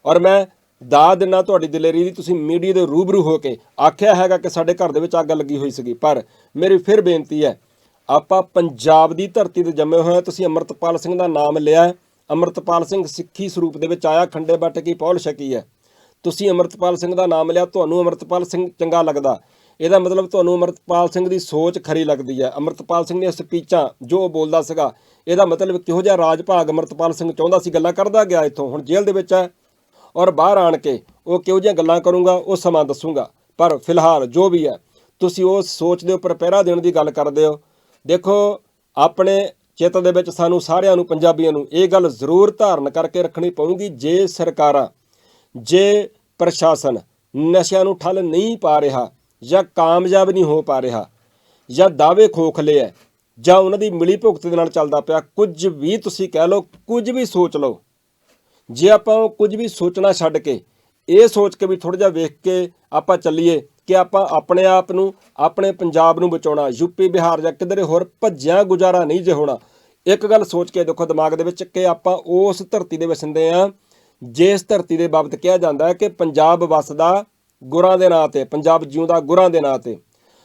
ਔਰ ਮੈਂ ਦਾ ਦਿਨਾ ਤੁਹਾਡੀ ਦਲੇਰੀ ਦੀ, ਤੁਸੀਂ ਮੀਡੀਆ ਦੇ ਰੂਬਰੂ ਹੋ ਕੇ ਆਖਿਆ ਹੈਗਾ ਕਿ ਸਾਡੇ ਘਰ ਦੇ ਵਿੱਚ ਅੱਗ ਲੱਗੀ ਹੋਈ ਸੀਗੀ। ਪਰ ਮੇਰੀ ਫਿਰ ਬੇਨਤੀ ਹੈ, ਆਪਾਂ ਪੰਜਾਬ ਦੀ ਧਰਤੀ ਤੇ ਜੰਮੇ ਹੋਏ ਹਾਂ, ਤੁਸੀਂ ਅਮਰਤਪਾਲ ਸਿੰਘ ਦਾ ਨਾਮ ਲਿਆ ਹੈ। ਅਮਰਤਪਾਲ ਸਿੰਘ ਸਿੱਖੀ ਸਰੂਪ ਦੇ ਵਿੱਚ ਆਇਆ, ਖੰਡੇ ਬੱਟ ਕੀ ਪੌਲ ਛਕੀ ਹੈ। ਤੁਸੀਂ ਅਮਰਤਪਾਲ ਸਿੰਘ ਦਾ ਨਾਮ ਲਿਆ, ਤੁਹਾਨੂੰ ਅਮਰਤਪਾਲ ਸਿੰਘ ਚੰਗਾ ਲੱਗਦਾ। ਇਹਦਾ ਮਤਲਬ ਤੁਹਾਨੂੰ ਅਮਰਤਪਾਲ ਸਿੰਘ ਦੀ ਸੋਚ ਖਰੀ ਲੱਗਦੀ ਹੈ। ਅਮਰਤਪਾਲ ਸਿੰਘ ਦੀਆਂ ਸਪੀਚਾਂ ਜੋ ਉਹ ਬੋਲਦਾ ਸੀਗਾ, ਇਹਦਾ ਮਤਲਬ ਕਿਹੋ ਜਿਹਾ ਰਾਜ ਭਾਗ ਅਮਰਤਪਾਲ ਸਿੰਘ ਚਾਹੁੰਦਾ ਸੀ, ਗੱਲਾਂ ਕਰਦਾ ਗਿਆ ਇੱਥੋਂ, ਹੁਣ ਜੇਲ੍ਹ ਦੇ ਵਿੱਚ ਹੈ ਔਰ ਬਾਹਰ ਆਣ ਕੇ ਉਹ ਕਿਹੋ ਜਿਹੀਆਂ ਗੱਲਾਂ ਕਰੂੰਗਾ, ਉਹ ਸਮਾਂ ਦੱਸੂਗਾ। ਪਰ ਫਿਲਹਾਲ ਜੋ ਵੀ ਹੈ, ਤੁਸੀਂ ਉਸ ਸੋਚ ਦੇ ਉੱਪਰ ਪਹਿਰਾ ਦੇਣ ਦੀ ਗੱਲ ਕਰਦੇ ਹੋ। ਦੇਖੋ, ਆਪਣੇ ਚਿੱਤ ਦੇ ਵਿੱਚ ਸਾਨੂੰ ਸਾਰਿਆਂ ਨੂੰ, ਪੰਜਾਬੀਆਂ ਨੂੰ ਇਹ ਗੱਲ ਜ਼ਰੂਰ ਧਾਰਨ ਕਰਕੇ ਰੱਖਣੀ ਪਊਗੀ, ਜੇ ਸਰਕਾਰਾਂ ਜੇ ਪ੍ਰਸ਼ਾਸਨ ਨਸ਼ਿਆਂ ਨੂੰ ਠੱਲ ਨਹੀਂ ਪਾ ਰਿਹਾ ਜਾਂ ਕਾਮਯਾਬ ਨਹੀਂ ਹੋ ਪਾ ਰਿਹਾ ਜਾਂ ਦਾਅਵੇ ਖੋਖਲੇ ਹੈ ਜਾਂ ਉਹਨਾਂ ਦੀ ਮਿਲੀ ਭੁਗਤ ਦੇ ਨਾਲ ਚੱਲਦਾ ਪਿਆ, ਕੁਝ ਵੀ ਤੁਸੀਂ ਕਹਿ ਲਓ, ਕੁਝ ਵੀ ਸੋਚ ਲਓ। ਜੇ ਆਪਾਂ ਉਹ ਕੁਝ ਵੀ ਸੋਚਣਾ ਛੱਡ ਕੇ, ਇਹ ਸੋਚ ਕੇ ਵੀ ਥੋੜਾ ਜਿਹਾ ਵੇਖ ਕੇ ਆਪਾਂ ਚੱਲੀਏ ਕਿ ਆਪਾਂ ਆਪਣੇ ਆਪ ਨੂੰ, ਆਪਣੇ ਪੰਜਾਬ ਨੂੰ ਬਚਾਉਣਾ ਯੂਪੀ ਬਿਹਾਰ ਜਾਂ ਕਿਧਰੇ ਹੋਰ ਭੱਜਿਆ ਗੁਜ਼ਾਰਾ ਨਹੀਂ ਜੇ ਹੋਣਾ। ਇੱਕ ਗੱਲ ਸੋਚ ਕੇ ਦੇਖੋ ਦਿਮਾਗ ਦੇ ਵਿੱਚ ਕਿ ਆਪਾਂ ਉਸ ਧਰਤੀ ਦੇ ਵਸਿੰਦੇ ਆ ਜਿਸ ਧਰਤੀ ਦੇ ਬਾਬਤ ਕਿਹਾ ਜਾਂਦਾ ਹੈ ਕਿ ਪੰਜਾਬ ਵਸਦਾ ਗੁਰਾਂ ਦੇ ਨਾਂ ਤੇ, ਪੰਜਾਬ ਜਿਉਂਦਾ ਗੁਰਾਂ ਦੇ ਨਾਂ ਤੇ,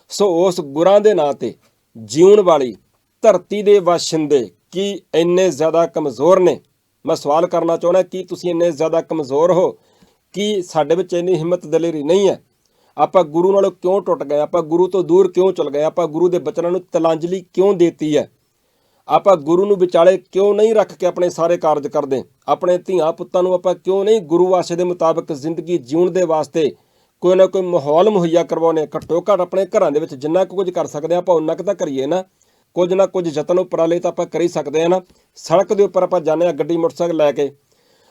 ਸੋ ਉਸ ਗੁਰਾਂ ਦੇ ਨਾਂ ਤੇ ਜਿਉਣ ਵਾਲੀ ਧਰਤੀ ਦੇ ਵਾਸ਼ਿੰਦੇ ਕੀ ਇੰਨੇ ਜ਼ਿਆਦਾ ਕਮਜ਼ੋਰ ਨੇ? ਮੈਂ ਸਵਾਲ ਕਰਨਾ ਚਾਹੁੰਦਾ, ਕਿ ਤੁਸੀਂ ਇੰਨੇ ਜ਼ਿਆਦਾ ਕਮਜ਼ੋਰ ਹੋ? ਕਿ ਸਾਡੇ ਵਿੱਚ ਇੰਨੀ ਹਿੰਮਤ ਦਲੇਰੀ ਨਹੀਂ ਹੈ? ਆਪਾਂ ਗੁਰੂ ਨਾਲੋਂ ਕਿਉਂ ਟੁੱਟ ਗਏ? ਆਪਾਂ ਗੁਰੂ ਤੋਂ ਦੂਰ ਕਿਉਂ ਚਲ ਗਏ? ਆਪਾਂ ਗੁਰੂ ਦੇ ਬਚਨਾਂ ਨੂੰ ਤਲਾਂਜਲੀ ਕਿਉਂ ਦੇਤੀ ਹੈ? ਆਪਾਂ ਗੁਰੂ ਨੂੰ ਵਿਚਾਲੇ ਕਿਉਂ ਨਹੀਂ ਰੱਖ ਕੇ ਆਪਣੇ ਸਾਰੇ ਕਾਰਜ ਕਰਦੇ? ਆਪਣੇ ਧੀਆਂ ਪੁੱਤਾਂ ਨੂੰ ਆਪਾਂ ਕਿਉਂ ਨਹੀਂ ਗੁਰੂ ਆਸ਼ੇ ਦੇ ਮੁਤਾਬਕ ਜ਼ਿੰਦਗੀ ਜਿਉਣ ਦੇ ਵਾਸਤੇ ਕੋਈ ਨਾ ਕੋਈ ਮਾਹੌਲ ਮੁਹੱਈਆ ਕਰਵਾਉਣੇ ਘੱਟੋ ਘੱਟ ਆਪਣੇ ਘਰਾਂ ਦੇ ਵਿੱਚ ਜਿੰਨਾ ਕੁ ਕੁਝ ਕਰ ਸਕਦੇ ਆ ਆਪਾਂ ਉਨਾ ਕੁ ਤਾਂ ਕਰੀਏ ਨਾ। ਕੁਝ ਨਾ ਕੁਝ ਯਤਨ ਉਪਰਾਲੇ ਤਾਂ ਆਪਾਂ ਕਰ ਹੀ ਸਕਦੇ ਆ ਨਾ। ਸੜਕ ਦੇ ਉੱਪਰ ਆਪਾਂ ਜਾਂਦੇ ਆ ਗੱਡੀ, ਮੋਟਰਸਾਈਕਲ ਲੈ ਕੇ।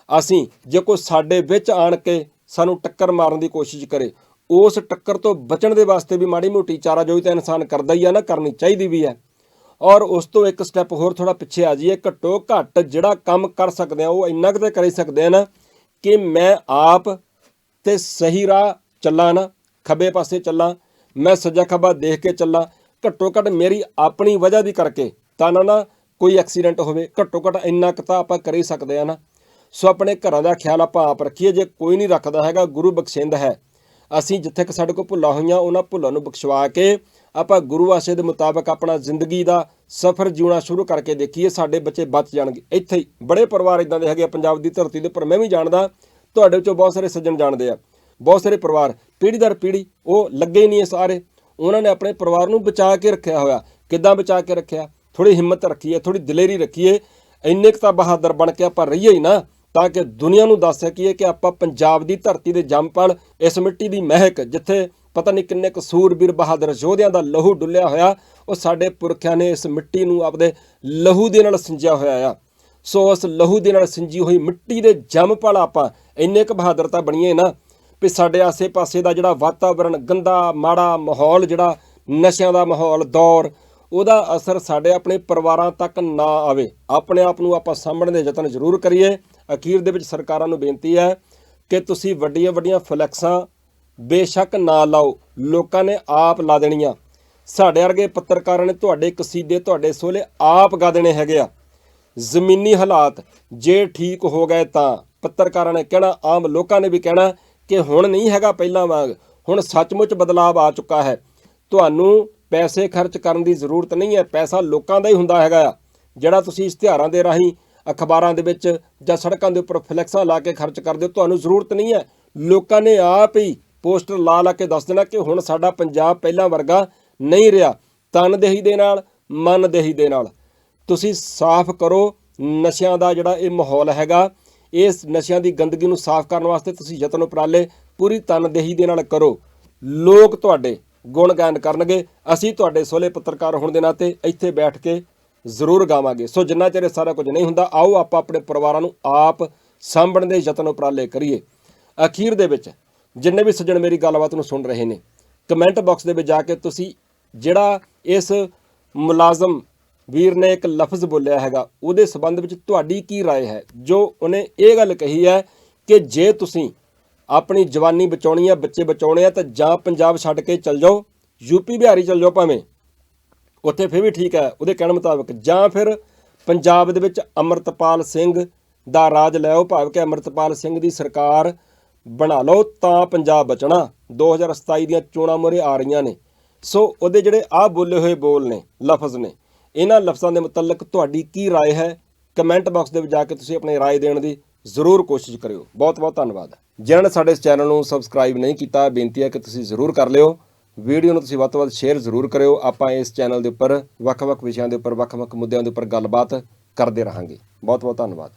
ਅਸੀਂ ਜੇ ਕੋਈ ਸਾਡੇ ਵਿੱਚ ਆਣ ਕੇ ਸਾਨੂੰ ਟੱਕਰ ਮਾਰਨ ਦੀ ਕੋਸ਼ਿਸ਼ ਕਰੇ, ਉਸ ਟੱਕਰ ਤੋਂ ਬਚਣ ਦੇ ਵਾਸਤੇ ਵੀ ਮਾੜੀ ਮੋਟੀ ਚਾਰਾ ਜੋਈ ਤਾਂ ਇਨਸਾਨ ਕਰਦਾ ਹੀ ਆ ਨਾ, ਕਰਨੀ ਚਾਹੀਦੀ ਵੀ ਹੈ ਔਰ ਉਸ ਤੋਂ ਇੱਕ ਸਟੈਪ ਹੋਰ ਥੋੜਾ ਪਿੱਛੇ ਆ ਜਾਈਏ, ਘੱਟੋ ਘੱਟ ਜਿਹੜਾ ਕੰਮ ਕਰ ਸਕਦੇ ਆ, ਉਹ ਇੰਨਾ ਕੁ ਤਾਂ ਕਰ ਹੀ ਸਕਦੇ ਆ ਨਾ ਕਿ ਮੈਂ ਆਪ ਤੇ ਸਹੀ ਰਾਹ ਚੱਲਾਂ ਨਾ, ਖੱਬੇ ਪਾਸੇ ਚੱਲਾਂ, ਮੈਂ ਸੱਜਾ ਖੱਬਾ ਦੇਖ ਕੇ ਚੱਲਾਂ, ਘੱਟੋ ਘੱਟ ਮੇਰੀ ਆਪਣੀ ਵਜ੍ਹਾ ਦੀ ਕਰਕੇ ਤਾਂ ਨਾ ਨਾ ਕੋਈ ਐਕਸੀਡੈਂਟ ਹੋਵੇ, ਘੱਟੋ ਘੱਟ ਇੰਨਾ ਕੁ ਤਾਂ ਆਪਾਂ ਕਰ ਹੀ ਸਕਦੇ ਆ ਨਾ। ਸੋ ਆਪਣੇ ਘਰਾਂ ਦਾ ਖਿਆਲ ਆਪਾਂ ਆਪ ਰੱਖੀਏ, ਜੇ ਕੋਈ ਨਹੀਂ ਰੱਖਦਾ ਹੈਗਾ, ਗੁਰੂ ਬਖਸ਼ਿੰਦ ਹੈ। ਅਸੀਂ ਜਿੱਥੇ ਕਿ ਸਾਡੇ ਕੋਲ ਭੁੱਲਾਂ ਹੋਈਆਂ, ਉਹਨਾਂ ਭੁੱਲਾਂ ਨੂੰ ਬਖਸ਼ਵਾ ਕੇ ਆਪਾਂ ਗੁਰੂ ਆਸ਼ੇ ਦੇ ਮੁਤਾਬਕ ਆਪਣਾ ਜ਼ਿੰਦਗੀ ਦਾ ਸਫ਼ਰ ਜਿਉਣਾ ਸ਼ੁਰੂ ਕਰਕੇ ਦੇਖੀਏ, ਸਾਡੇ ਬੱਚੇ ਬਚ ਜਾਣਗੇ। ਇੱਥੇ ਹੀ ਬੜੇ ਪਰਿਵਾਰ ਇਦਾਂ ਦੇ ਹੈਗੇ ਆ, ਪੰਜਾਬ ਦੀ ਧਰਤੀ ਦੇ ਉੱਪਰ, ਮੈਂ ਵੀ ਜਾਣਦਾ, ਤੁਹਾਡੇ ਵਿੱਚੋਂ ਬਹੁਤ ਸਾਰੇ ਸੱਜਣ ਜਾਣਦੇ ਆ। ਬਹੁਤ ਸਾਰੇ ਪਰਿਵਾਰ, ਪੀੜ੍ਹੀ ਦਰ ਪੀੜ੍ਹੀ, ਉਹ ਲੱਗੇ ਹੀ ਨਹੀਂ ਇਹ ਸਾਰੇ। ਉਹਨਾਂ ਨੇ ਆਪਣੇ ਪਰਿਵਾਰ ਨੂੰ ਬਚਾ ਕੇ ਰੱਖਿਆ ਹੋਇਆ। ਕਿੱਦਾਂ ਬਚਾ ਕੇ ਰੱਖਿਆ? ਥੋੜੀ ਹਿੰਮਤ ਰੱਖੀਏ ਹੈ ਥੋੜੀ ਦਲੇਰੀ ਰੱਖੀਏ। ਇੰਨੇ ਕੁ ਤਾਂ ਬਹਾਦਰ ਬਣ ਕੇ ਆਪਾਂ ਰਹੀਏ ਹੀ ਨਾ, ਤਾਂ ਕਿ ਦੁਨੀਆ ਨੂੰ ਦੱਸ ਸਕੀਏ ਕਿ ਆਪਾਂ ਪੰਜਾਬ ਦੀ ਧਰਤੀ ਦੇ ਜੰਮਪਲ ਇਸ ਮਿੱਟੀ ਦੀ ਮਹਿਕ, ਜਿੱਥੇ ਪਤਾ ਨਹੀਂ ਕਿੰਨੇ ਕੁ ਸੂਰਬੀਰ ਬਹਾਦਰ ਯੋਧਿਆਂ ਦਾ ਲਹੂ ਡੁੱਲਿਆ ਹੋਇਆ, ਉਹ ਸਾਡੇ ਪੁਰਖਿਆਂ ਨੇ ਇਸ ਮਿੱਟੀ ਨੂੰ ਆਪਦੇ ਲਹੂ ਦੇ ਨਾਲ ਸਿੰਜਿਆ ਹੋਇਆ ਆ। ਸੋ ਉਸ ਲਹੂ ਦੇ ਨਾਲ ਸਿੰਜੀ ਹੋਈ ਮਿੱਟੀ ਦੇ ਜੰਮ ਜੰਮਪਲ ਆਪਾਂ ਇੰਨੇ ਕੁ ਬਹਾਦਰਤਾ ਬਣੀਏ ਨਾ ਵੀ ਸਾਡੇ ਆਸੇ-ਪਾਸੇ ਦਾ ਜਿਹੜਾ ਵਾਤਾਵਰਣ, ਗੰਦਾ, ਮਾੜਾ ਮਾਹੌਲ, ਜਿਹੜਾ ਨਸ਼ਿਆਂ ਦਾ ਮਾਹੌਲ, ਦੌਰ, ਉਹਦਾ ਅਸਰ ਸਾਡੇ ਆਪਣੇ ਪਰਿਵਾਰਾਂ ਤੱਕ ਨਾ ਆਵੇ। ਆਪਣੇ ਆਪ ਨੂੰ ਆਪਾਂ ਸਾਂਭਣ ਦੇ ਯਤਨ ਜ਼ਰੂਰ ਕਰੀਏ। ਅਖੀਰ ਦੇ ਵਿੱਚ ਸਰਕਾਰਾਂ ਨੂੰ ਬੇਨਤੀ ਹੈ ਕਿ ਤੁਸੀਂ ਵੱਡੀਆਂ ਵੱਡੀਆਂ ਫਲੈਕਸਾਂ ਬੇਸ਼ੱਕ ਨਾ ਲਾਓ। ਲੋਕਾਂ ਨੇ ਆਪ ਲਾ ਦੇਣੀਆਂ। ਸਾਡੇ ਵਰਗੇ ਪੱਤਰਕਾਰਾਂ ਨੇ ਤੁਹਾਡੇ ਕਸੀਦੇ, ਤੁਹਾਡੇ ਸੋਲੇ ਆਪ ਗਾ ਦੇਣੇ ਹੈਗੇ ਆ। ਜ਼ਮੀਨੀ ਹਾਲਾਤ ਜੇ ਠੀਕ ਹੋ ਗਏ ਤਾਂ ਪੱਤਰਕਾਰਾਂ ਨੇ ਕਹਿਣਾ, ਆਮ ਲੋਕਾਂ ਨੇ ਵੀ ਕਹਿਣਾ ਕਿ ਹੁਣ ਨਹੀਂ ਹੈਗਾ ਪਹਿਲਾਂ ਵਾਂਗ। ਹੁਣ ਸੱਚਮੁੱਚ ਬਦਲਾਅ ਆ ਚੁੱਕਾ ਹੈ। ਤੁਹਾਨੂੰ ਪੈਸੇ ਖਰਚ ਕਰਨ ਦੀ ਜ਼ਰੂਰਤ ਨਹੀਂ ਹੈ। ਪੈਸਾ ਲੋਕਾਂ ਦਾ ਹੀ ਹੁੰਦਾ ਹੈਗਾ ਆ। ਜਿਹੜਾ ਤੁਸੀਂ ਇਸ਼ਤਿਹਾਰਾਂ ਦੇ ਰਾਹੀਂ, ਅਖਬਾਰਾਂ ਦੇ ਵਿੱਚ ਜਾਂ ਸੜਕਾਂ ਦੇ ਉੱਪਰ ਫਲੈਕਸਾਂ ਲਾ ਕੇ ਖਰਚ ਕਰਦੇ ਹੋ, ਤੁਹਾਨੂੰ ਜ਼ਰੂਰਤ ਨਹੀਂ ਹੈ। ਲੋਕਾਂ ਨੇ ਆਪ ਹੀ ਪੋਸਟਰ ਲਾ ਲਾ ਕੇ ਦੱਸ ਦੇਣਾ ਕਿ ਹੁਣ ਸਾਡਾ ਪੰਜਾਬ ਪਹਿਲਾਂ ਵਰਗਾ ਨਹੀਂ ਰਿਹਾ। ਤਨਦੇਹੀ ਦੇ ਨਾਲ ਮਨਦੇਹੀ ਦੇ ਨਾਲ। ਤੁਸੀਂ ਸਾਫ਼ ਕਰੋ ਨਸ਼ਿਆਂ ਦਾ ਜਿਹੜਾ ਇਹ ਮਾਹੌਲ ਹੈਗਾ, ਇਸ ਨਸ਼ਿਆਂ ਦੀ ਗੰਦਗੀ ਨੂੰ ਸਾਫ਼ ਕਰਨ ਵਾਸਤੇ ਤੁਸੀਂ ਯਤਨ ਉਪਰਾਲੇ ਪੂਰੀ ਤਨਦੇਹੀ ਦੇ ਨਾਲ ਕਰੋ। ਲੋਕ ਤੁਹਾਡੇ ਗੁਣ ਗਾਇਨ ਕਰਨਗੇ। ਅਸੀਂ ਤੁਹਾਡੇ ਸੋਲੇ ਪੱਤਰਕਾਰ ਹੋਣ ਦੇ ਨਾਤੇ ਇੱਥੇ ਬੈਠ ਕੇ ਜ਼ਰੂਰ ਗਾਵਾਂਗੇ। ਸੋ ਜਿੰਨਾ ਚਿਰ ਸਾਰਾ ਕੁਝ ਨਹੀਂ ਹੁੰਦਾ, ਆਓ ਆਪਾਂ ਆਪਣੇ ਪਰਿਵਾਰਾਂ ਨੂੰ ਆਪ ਸਾਂਭਣ ਦੇ ਯਤਨ ਉਪਰਾਲੇ ਕਰੀਏ। ਅਖੀਰ ਦੇ ਵਿੱਚ ਜਿੰਨੇ ਵੀ ਸੱਜਣ ਮੇਰੀ ਗੱਲਬਾਤ ਨੂੰ ਸੁਣ ਰਹੇ ਨੇ ਕਮੈਂਟ ਬਾਕਸ ਦੇ ਵਿੱਚ ਜਾ ਕੇ ਤੁਸੀਂ ਜਿਹੜਾ ਇਸ ਮੁਲਾਜ਼ਮ ਵੀਰ ਨੇ ਇੱਕ ਲਫ਼ਜ਼ ਬੋਲਿਆ ਹੈਗਾ ਉਹਦੇ ਸਬੰਧ ਵਿੱਚ ਤੁਹਾਡੀ ਕੀ رائے ਹੈ ਜੋ ਉਹਨੇ ਇਹ ਗੱਲ ਕਹੀ ਹੈ ਕਿ ਜੇ ਤੁਸੀਂ ਆਪਣੀ ਜਵਾਨੀ ਬਚਾਉਣੀ ਹੈ ਬੱਚੇ ਬਚਾਉਣੇ ਆ ਤਾਂ ਜਾਂ ਪੰਜਾਬ ਛੱਡ ਕੇ ਚੱਲ ਜਾਓ ਯੂਪੀ ਬਿਹਾਰੀ ਚੱਲ ਜਾਓ ਭਾਵੇਂ ਉੱਥੇ ਫਿਰ ਵੀ ਠੀਕ ਹੈ ਉਹਦੇ ਕਹਿਣ ਮੁਤਾਬਕ ਜਾਂ ਫਿਰ ਪੰਜਾਬ ਦੇ ਵਿੱਚ ਅਮਰਤਪਾਲ ਸਿੰਘ ਦਾ ਰਾਜ ਲੈ ਆਓ ਭਾਵ ਕਿ ਅਮਰਤਪਾਲ ਸਿੰਘ ਦੀ ਸਰਕਾਰ ਬਣਾ ਲਓ ਤਾਂ ਪੰਜਾਬ ਬਚਣਾ 2027 ਦੀਆਂ ਚੋਣਾਂ ਮੋਰੇ ਆ ਰਹੀਆਂ ਨੇ ਸੋ ਉਹਦੇ ਜਿਹੜੇ ਆ ਬੋਲੇ ਹੋਏ ਬੋਲ ਨੇ ਲਫ਼ਜ਼ ਨੇ ਇਹਨਾਂ ਲਫ਼ਜ਼ਾਂ ਦੇ ਮੁਤਲਕ ਤੁਹਾਡੀ ਕੀ رائے ਹੈ ਕਮੈਂਟ ਬਾਕਸ ਦੇ ਵਿੱਚ ਜਾ ਕੇ ਤੁਸੀਂ ਆਪਣੀ رائے ਦੇਣ ਦੀ ਜ਼ਰੂਰ ਕੋਸ਼ਿਸ਼ ਕਰਿਓ ਬਹੁਤ ਬਹੁਤ ਧੰਨਵਾਦ ਜਿਨ੍ਹਾਂ ਨੇ ਸਾਡੇ ਇਸ ਚੈਨਲ ਨੂੰ ਸਬਸਕ੍ਰਾਈਬ ਨਹੀਂ ਕੀਤਾ ਬੇਨਤੀ ਹੈ ਕਿ ਤੁਸੀਂ ਜ਼ਰੂਰ ਕਰ ਲਿਓ ਵੀਡੀਓ ਨੂੰ ਤੁਸੀਂ ਵੱਧ ਤੋਂ ਵੱਧ ਸ਼ੇਅਰ ਜ਼ਰੂਰ ਕਰਿਓ ਆਪਾਂ ਇਸ ਚੈਨਲ ਦੇ ਉੱਪਰ ਵੱਖ-ਵੱਖ ਵਿਸ਼ਿਆਂ ਦੇ ਉੱਪਰ ਵੱਖ-ਵੱਖ ਮੁੱਦਿਆਂ ਦੇ ਉੱਪਰ ਗੱਲਬਾਤ ਕਰਦੇ ਰਹਾਂਗੇ ਬਹੁਤ ਬਹੁਤ ਧੰਨਵਾਦ